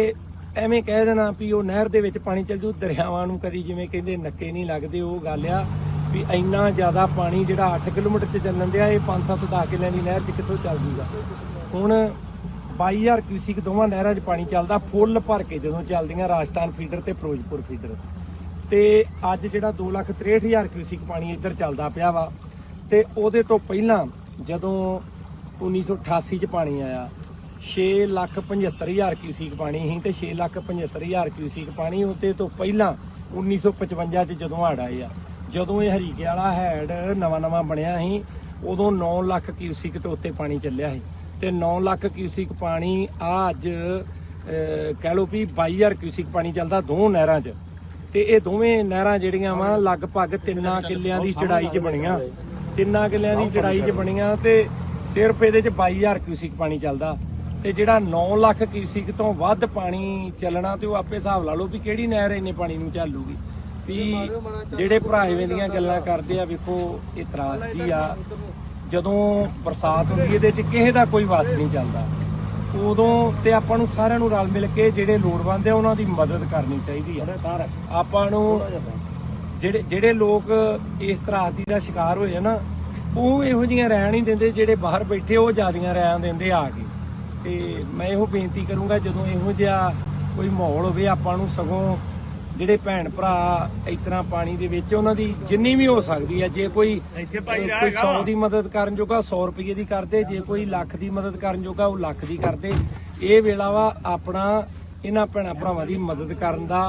ਐਵੇਂ ਕਹਿ ਦੇਣਾ ਵੀ ਉਹ ਨਹਿਰ ਦੇ ਵਿੱਚ ਪਾਣੀ ਚੱਲ ਜੂ, ਦਰਿਆਵਾਂ ਨੂੰ ਕਦੀ ਜਿਵੇਂ ਕਹਿੰਦੇ ਨੱਕੇ ਨਹੀਂ ਲੱਗਦੇ, ਉਹ ਗੱਲ ਆ ਵੀ ਇੰਨਾ ਜ਼ਿਆਦਾ ਪਾਣੀ ਜਿਹੜਾ 8 ਕਿਲੋਮੀਟਰ 'ਚ ਚੱਲਣ ਦਿਆ, ਇਹ 5-7 10 ਕਿੱਲਿਆਂ ਦੀ ਨਹਿਰ 'ਚ ਕਿੱਥੋਂ ਚੱਲ ਜੂਗਾ। ਹੁਣ 22000 ਕਿਊਸਿਕ ਦੋਵਾਂ ਨਹਿਰਾਂ 'ਚ ਪਾਣੀ ਚੱਲਦਾ, ਫੁੱਲ ਭਰ ਕੇ ਜਦੋਂ ਚੱਲਦੀਆਂ ਰਾਜਸਥਾਨ ਫੀਡਰ ਤੇ ਫਿਰੋਜ਼ਪੁਰ ਫੀਡਰ। ਤੇ ਅੱਜ ਜਿਹੜਾ 263000 ਕਿਊਸਿਕ ਪਾਣੀ ਇੱਧਰ ਚੱਲਦਾ ਪਿਆ ਵਾ, ਤੇ ਉਹਦੇ ਤੋਂ ਪਹਿਲਾਂ ਜਦੋਂ 1988 ਚ ਪਾਣੀ ਆਇਆ 675000 ਕਿਊਸਿਕ ਪਾਣੀ ਸੀ ਤੇ 675000 ਕਿਊਸਿਕ ਪਾਣੀ ਉਹਦੇ ਤੋਂ ਪਹਿਲਾਂ 1955 ਚ ਜਦੋਂ ਹੜ ਆਏ ਆ। ਜਦੋਂ ਇਹ ਹਰੀਕੇ ਵਾਲਾ ਹੈਡ ਨਵਾਂ ਨਵਾਂ ਬਣਿਆ ਸੀ ਉਦੋਂ 9 ਲੱਖ ਕਿਊਸਿਕ ਤੋਂ ਉੱਤੇ ਪਾਣੀ ਚੱਲਿਆ ਸੀ। ਤੇ 9 ਲੱਖ ਕਿਊਸਿਕ ਪਾਣੀ ਆ ਅੱਜ ਕਹਿ ਲਓ ਵੀ 22000 ਕਿਊਸਿਕ ਪਾਣੀ ਚੱਲਦਾ ਦੋ ਨਹਿਰਾਂ 'ਚ। ਤੇ ਇਹ ਦੋਵੇਂ ਨਹਿਰਾਂ ਜਿਹੜੀਆਂ ਵਾ ਲਗਭਗ ਤਿੰਨਾਂ ਕਿੱਲਿਆਂ ਦੀ ਚੜਾਈ 'ਚ ਬਣੀਆਂ। ਤਿੰਨਾਂ ਕਿੱਲਿਆਂ ਦੀ ਚੜਾਈ 'ਚ ਬਣੀਆਂ ਤੇ ਸਿਰਫ ਇਹਦੇ 'ਚ 22000 ਕਿਊਸਿਕ ਪਾਣੀ ਚੱਲਦਾ। ਤੇ ਜਿਹੜਾ 9 ਲੱਖ ਕਿਊਸਿਕ ਤੋਂ ਵੱਧ ਪਾਣੀ ਚੱਲਣਾ ਤੇ ਉਹ ਆਪੇ ਹਿਸਾਬ ਲਾ ਲਓ ਵੀ ਕਿਹੜੀ ਨਹਿਰ ਇੰਨੇ ਪਾਣੀ ਨੂੰ ਚੱਲੂਗੀ। ਵੀ ਜਿਹੜੇ ਭਰਾ ਐਵੇਂ ਦੀਆਂ ਗੱਲਾਂ ਕਰਦੇ ਆ ਵੇਖੋ ਇਹ ਤਰਾਸਦੀ ਆ। ਜਦੋਂ ਬਰਸਾਤ ਹੁੰਦੀ ਇਹਦੇ 'ਚ ਕਿਸੇ ਦਾ ਕੋਈ ਵਾਸ ਨਹੀਂ ਚੱਲਦਾ। ਉਦੋਂ ਤੇ ਆਪਾਂ ਨੂੰ ਸਾਰਿਆਂ ਨੂੰ ਰਲ ਮਿਲ ਕੇ ਜਿਹੜੇ ਲੋੜਵੰਦ ਆ ਉਹਨਾਂ ਦੀ ਮਦਦ ਕਰਨੀ ਚਾਹੀਦੀ ਆ। ਆਪਾਂ ਨੂੰ ਜਿਹੜੇ ਜਿਹੜੇ ਲੋਕ ਇਸ ਤਰਾਸਦੀ ਦਾ ਸ਼ਿਕਾਰ ਹੋਏ ਆ ਨਾ ਉਹ ਇਹੋ ਜੀਆਂ ਰਹਿਣ ਨਹੀਂ ਦਿੰਦੇ ਜਿਹੜੇ ਬਾਹਰ ਬੈਠੇ ਉਹ ਜਿਆਦੀਆਂ ਰਹਿਣ ਦਿੰਦੇ ਆ ਕੇ। ਤੇ ਮੈਂ ਇਹੋ ਬੇਨਤੀ ਕਰੂੰਗਾ ਜਦੋਂ ਇਹੋ ਜਿਹਾ ਕੋਈ ਮਾਹੌਲ ਹੋਵੇ ਆਪਾਂ ਨੂੰ ਸਗੋਂ ਜਿਹੜੇ ਭੈਣ ਭਰਾ ਇਸ ਤਰ੍ਹਾਂ ਪਾਣੀ ਦੇ ਵਿੱਚ ਉਹਨਾਂ ਦੀ ਜਿੰਨੀ ਵੀ ਹੋ ਸਕਦੀ ਹੈ ਜੇ ਕੋਈ ਕੋਈ 100 ਦੀ ਮਦਦ ਕਰਨ ਜੋਗਾ 100 ਰੁਪਏ ਦੀ ਕਰਦੇ ਜੇ ਕੋਈ ਲੱਖ ਦੀ ਮਦਦ ਕਰਨ ਜੋਗਾ ਉਹ ਲੱਖ ਦੀ ਕਰਦੇ। ਇਹ ਵੇਲਾ ਵਾ ਆਪਣਾ ਇਹਨਾਂ ਭੈਣਾਂ ਭਰਾਵਾਂ ਦੀ ਮਦਦ ਕਰਨ ਦਾ।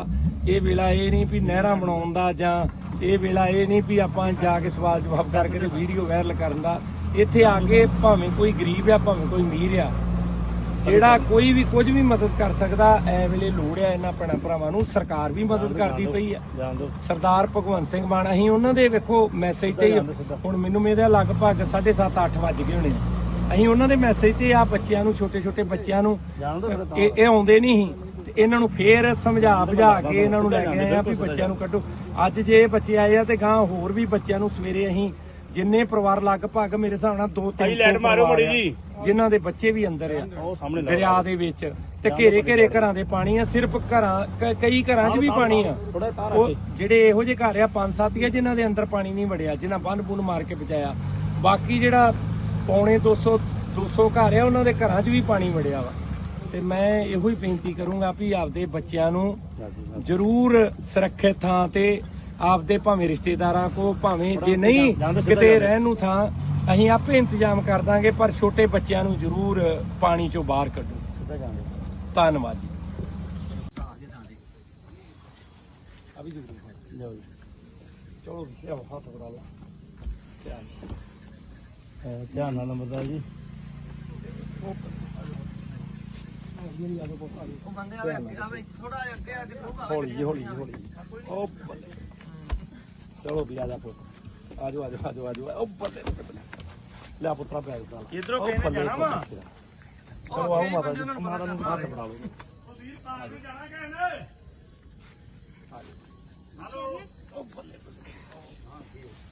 ਇਹ ਵੇਲਾ ਇਹ ਨਹੀਂ ਵੀ ਨਹਿਰਾਂ ਬਣਾਉਣ ਦਾ ਜਾਂ ਇਹ ਵੇਲਾ ਇਹ ਨਹੀਂ ਵੀ ਆਪਾਂ ਜਾ ਕੇ ਸਵਾਲ ਜਵਾਬ ਕਰਕੇ ਤੇ ਵੀਡੀਓ ਵਾਇਰਲ ਕਰਨ ਦਾ। ਇੱਥੇ ਆ ਕੇ ਭਾਵੇਂ ਕੋਈ ਗਰੀਬ ਆ ਭਾਵੇਂ ਕੋਈ ਅਮੀਰ ਆ ਜਿਹੜਾ ਕੋਈ ਵੀ ਕੁਝ ਵੀ ਮਦਦ ਕਰ ਸਕਦਾ ਐ ਵੇਲੇ ਲੋੜ ਆ ਇਹਨਾਂ ਭੈਣਾਂ ਭਰਾਵਾਂ ਨੂੰ ਸਰਕਾਰ ਵੀ ਮਦਦ ਕਰਦੀ ਪਈ ਆ। ਸਰਦਾਰ ਭਗਵੰਤ ਸਿੰਘ ਮਾਨ ਅਸੀਂ ਉਹਨਾਂ ਦੇ ਵੇਖੋ ਮੈਸੇਜ ਤੇ ਹੀ- ਹੁਣ ਮੈਨੂੰ ਮੇਰੇ ਲਗਭਗ 7:30 8 ਵੱਜ ਗਏ ਹੋਣੇ। ਅਸੀਂ ਉਹਨਾਂ ਦੇ ਮੈਸੇਜ ਤੇ ਆ ਬੱਚਿਆਂ ਨੂੰ ਛੋਟੇ ਛੋਟੇ ਬੱਚਿਆਂ ਨੂੰ। ਇਹ ਇਹ ਆਉਂਦੇ ਨਹੀਂ ਸੀ। ਤੇ ਇਹਨਾਂ ਨੂੰ ਫੇਰ ਸਮਝਾ ਬੁਝਾ ਕੇ ਇਹਨਾਂ ਨੂੰ ਲੈ ਕੇ ਆਏ ਆ ਵੀ ਬੱਚਿਆਂ ਨੂੰ ਕੱਢੋ। ਅੱਜ ਜੇ ਇਹ ਬੱਚੇ ਆਏ ਆ ਤੇ ਗਾਂ ਹੋਰ ਵੀ ਬੱਚਿਆਂ ਨੂੰ ਸਵੇਰੇ ਅਸੀਂ ਜਿੰਨੇ ਪਰਿਵਾਰ ਲਗਭਗ ਮੇਰੇ ਹਿਸਾਬ ਨਾਲ 2 3 ਲੈਟ ਮਾਰੋ ਮੜੀ ਜੀ। ਜਿਨ੍ਹਾਂ ਦੇ ਬੱਚੇ ਵੀ ਅੰਦਰ ਆ। ਦਰਿਆ ਦੇ ਵਿੱਚ ਤੇ ਘੇਰੇ ਘੇਰੇ ਘਰਾਂ ਦੇ ਪਾਣੀ ਆ ਸਿਰਫ ਘਰਾਂ ਕਈ ਘਰਾਂ 'ਚ ਵੀ ਪਾਣੀ ਆ। ਉਹ ਜਿਹੜੇ ਇਹੋ ਜਿਹੇ ਘਰ ਆ ਪੰਜ ਸੱਤ ਹੀ ਆ ਜਿਨ੍ਹਾਂ ਦੇ ਅੰਦਰ ਪਾਣੀ ਨਹੀਂ ਵੜਿਆ ਜਿਨ੍ਹਾਂ ਬੰਨ ਬੁੰਨ ਮਾਰ ਕੇ ਬਚਾਇਆ। ਬਾਕੀ ਜਿਹੜਾ ਪੌਣੇ 200 200 ਘਰ ਆ ਉਹਨਾਂ ਦੇ ਘਰਾਂ 'ਚ ਵੀ ਪਾਣੀ ਵੜਿਆ ਵਾ। ਤੇ ਮੈਂ ਇਹੋ ਹੀ ਬੇਨਤੀ ਕਰੂੰਗਾ ਵੀ ਆਪਦੇ ਬੱਚਿਆਂ ਨੂੰ ਜ਼ਰੂਰ ਸੁਰੱਖਿਅਤ ਥਾਂ ਤੇ ਆਪਦੇ ਭਾਵੇਂ ਰਿਸ਼ਤੇਦਾਰਾਂ ਕੋ ਭਾਵੇਂ ਜੇ ਨਹੀਂ ਕਿਤੇ ਰਹਿਣ ਨੂੰ ਥਾਂ ਅਸੀਂ ਆਪੇ ਇੰਤਜ਼ਾਮ ਕਰ ਦਾਂਗੇ ਪਰ ਛੋਟੇ ਬੱਚਿਆਂ ਨੂੰ ਜ਼ਰੂਰ ਪਾਣੀ ਚੋਂ ਬਾਹਰ ਕੱਢੋ। ਧੰਨਵਾਦ ਜੀ। ਅਭੀ ਜ਼ਰੂਰ ਲਓ ਜੀ। ਚਲੋ ਜੀ ਆਓ ਹੱਥ ਬੜਾ ਲਾ ਧਿਆਨ ਧਿਆਨ ਨਾਲ ਨੰਬਰਦਾਰ ਜੀ। ਹੌਲੀ ਜੀ ਹੌਲੀ ਜੀ ਹੌਲੀ ਜੀ। ਉਹ ਬੱਲੇ। ਚਲੋ ਵੀ ਆ ਜਾ ਪੁੱਤ। ਆਜੋ ਆਜੋ ਆਜੋ ਆਜੋ ਉਹ ਬੱਲੇ ਬੱਲੇ, ਬੱਲੇ। ਲੈ ਪੁੱਤਰਾ ਬੈਗ ਸਾਲਾ ਇਧਰੋਂ ਬੱਲੇ ਜਾਣਾ ਵਾ। ਚਲੋ ਆਓ ਮਾਤਾ ਜੀ ਮਾਤਾ ਨੂੰ ਹੱਥ ਫੜਾ ਲਓ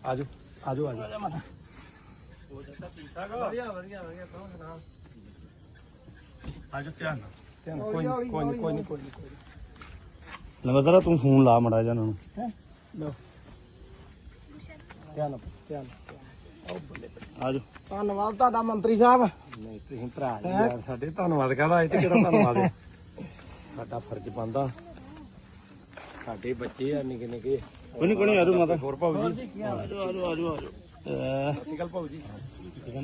ਆਜੋ ਆਜੋ ਆਜੋ ਮਾਤਾ। ਵਧੀਆ ਵਧੀਆ ਵਧੀਆ। ਤੂੰ ਸੁਣਾ ਆਜੋ ਧਿਆਨ ਨਾਲ। ਧਿਆਨ ਕੋਈ ਨੀ, ਕੋਈ ਨੀ, ਕੋਈ ਨੀ, ਕੋਈ ਨੀ, ਕੋਈ ਨੀ। ਤੂੰ ਫੋਨ ਲਾ ਮੜਾ ਜਾ ਉਹਨਾਂ ਨੂੰ। ਲਓ। ਧਿਆਨ ਨਾਲ, ਧਿਆਨ ਨਾਲ। ਉਹ ਬੱਲੇ ਬੱਲੇ ਆਜੋ। ਧੰਨਵਾਦ ਤੁਹਾਡਾ ਮੰਤਰੀ ਸਾਹਿਬ। ਨਹੀਂ ਤੁਸੀਂ ਭਰਾ ਜੀ ਯਾਰ ਸਾਡੇ ਧੰਨਵਾਦ ਕਹਦਾ? ਇਹ ਤੇ ਕਿਹੜਾ ਧੰਨਵਾਦ ਹੈ? ਸਾਡਾ ਫਰਜ਼ ਬੰਦਾ ਸਾਡੇ ਬੱਚੇ ਆ ਨਿੱਕੇ ਨਿੱਕੇ ਕੋਈ ਨਹੀਂ ਕੋਈ ਨਹੀਂ ਆਜੋ ਮਾਤਾ ਹੋਰ ਭਾਉ ਜੀ ਆਜੋ ਆਜੋ ਆਜੋ ਆਜੋ। ਸਤਿ ਸ਼੍ਰੀ ਅਕਾਲ ਭਾਉ ਜੀ।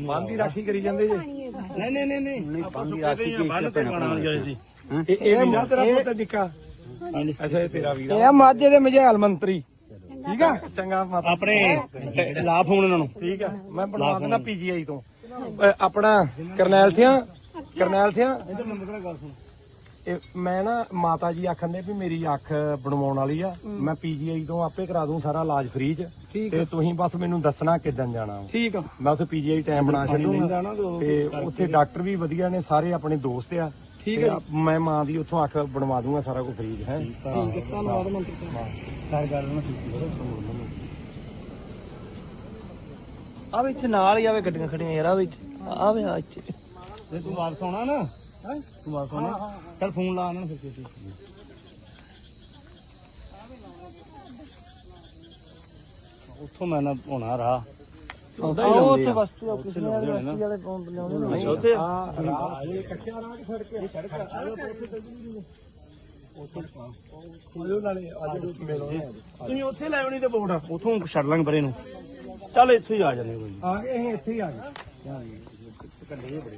ਬੰਦ ਦੀ ਰਾਖੀ ਕਰੀ ਜਾਂਦੇ ਜੀ। ਨਹੀਂ ਨਹੀਂ ਨਹੀਂ। ਨਹੀਂ ਬੰਦ ਦੀ ਰਾਖੀ ਕੀ ਬੰਨ ਤੇ ਪਾਣਾ ਗਏ ਸੀ। ਇਹ ਇਹ ਵੀਰਾ ਤੇਰਾ ਪੁੱਤ ਨਿੱਕਾ। ਹਾਂਜੀ। ਅੱਛਾ ਇਹ ਤੇਰਾ ਵੀਰਾ। ਇਹ ਮਾਝੇ ਦੇ ਮਝੈਲ ਮੰਤਰੀ। ਠੀਕ ਆ? ਚੰਗਾ ਮਾਤਾ ਆਪਣੇ ਲਾ ਫੋਨ ਇਹਨਾਂ ਨੂੰ। ਠੀਕ ਆ। ਮੈਂ ਬਣਵਾ ਦਿੰਦਾ ਪੀਜੀਆਈ ਤੋਂ। ਅ, ਆਪਣਾ ਕਰਨੈਲ ਥਿਆ ਕਰਨੈਲ ਥਿਆ। ਇਹ ਮੈਂ ਨਾ ਮਾਤਾ ਜੀ ਆਖਣ ਦੇ ਵੀ ਮੇਰੀ ਅੱਖ ਬਣਵਾਉਣ ਵਾਲੀ ਆ। ਮੈਂ ਪੀਜੀਆਈ ਤੋਂ ਆਪੇ ਕਰਾ ਦੂੰ ਸਾਰਾ ਇਲਾਜ ਫ੍ਰੀ ਚ। ਤੇ ਤੁਸੀਂ ਬਸ ਮੈਨੂੰ ਦੱਸਣਾ ਕਿੱਦਣ ਜਾਣਾ ਠੀਕ ਆ। ਮੈਂ ਉੱਥੇ ਪੀਜੀਆਈ ਟਾਈਮ ਬਣਾ ਛੱਡੂੰਗਾ। ਤੇ ਉੱਥੇ ਡਾਕਟਰ ਵੀ ਵਧੀਆ ਨੇ ਸਾਰੇ ਆਪਣੇ ਦੋਸਤ ਆ। ਠੀਕ ਹੈ ਮੈਂ ਮਾਂ ਦੀ ਉੱਥੋਂ ਅੱਖ ਬਣਵਾ ਦੂੰਗਾ ਸਾਰਾ ਕੁਝ ਫ੍ਰੀ ਹੈ। ਠੀਕ ਹੈ ਧੰਨਵਾਦ ਮੰਤਰੀ ਸਾਹਿਬ। ਕਰ ਗੱਲ ਨਾ ਆਵੇ ਇੱਥੇ ਨਾਲ ਹੀ ਆਵੇ ਗੱਡੀਆਂ ਖੜੀਆਂ ਯਾਰ ਆ ਇੱਥੇ। ਜੇ ਤੂੰ ਵਾਪਸ ਆਉਣਾ ਨਾ। ਹੈ? ਤੂੰ ਵਾਪਸ ਆਉਣਾ। ਚੱਲ ਫੋਨ ਲਾ ਉਹਨਾਂ ਨੂੰ ਫਿਰ ਕਿਸੇ ਉੱਥੋਂ ਮੈਂ ਨਾ ਹੋਣਾ ਰਾਹ। ਆਓ ਉੱਥੇ ਵਸਤੂ ਆ ਕਿਸੇ ਵਾਲੇ ਵਸਤੀ ਵਾਲੇ ਪੌਂਪ ਲਿਆਉਣੇ ਨੇ। ਉੱਥੇ? ਰਾਹ ਇਹ ਕੱਚਾ ਰਾਹ ਕਿ ਸੜਕ ਇਹ ਸੜਕ ਆ ਉੱਥੇ ਚੱਲੀ ਉੱਥੇ ਖੋਲੋ ਨਾਲੇ ਆਜੋ ਮਿਲੋ ਤੁਸੀਂ ਉੱਥੇ ਲੈ ਆਉਣੀ ਤੇ ਬੋਰਡ ਉਥੋਂ ਛੱਡ ਲਾਂਗੇ ਪਰੇ ਨੂੰ। ਚੱਲ ਇੱਥੇ ਹੀ ਆ ਜਾਂਦੇ ਕੋਈ ਆ ਗਏ ਅਸੀਂ ਇੱਥੇ ਹੀ ਆ ਗਏ। ਕੱਲੇ ਹੀ ਬੜੇ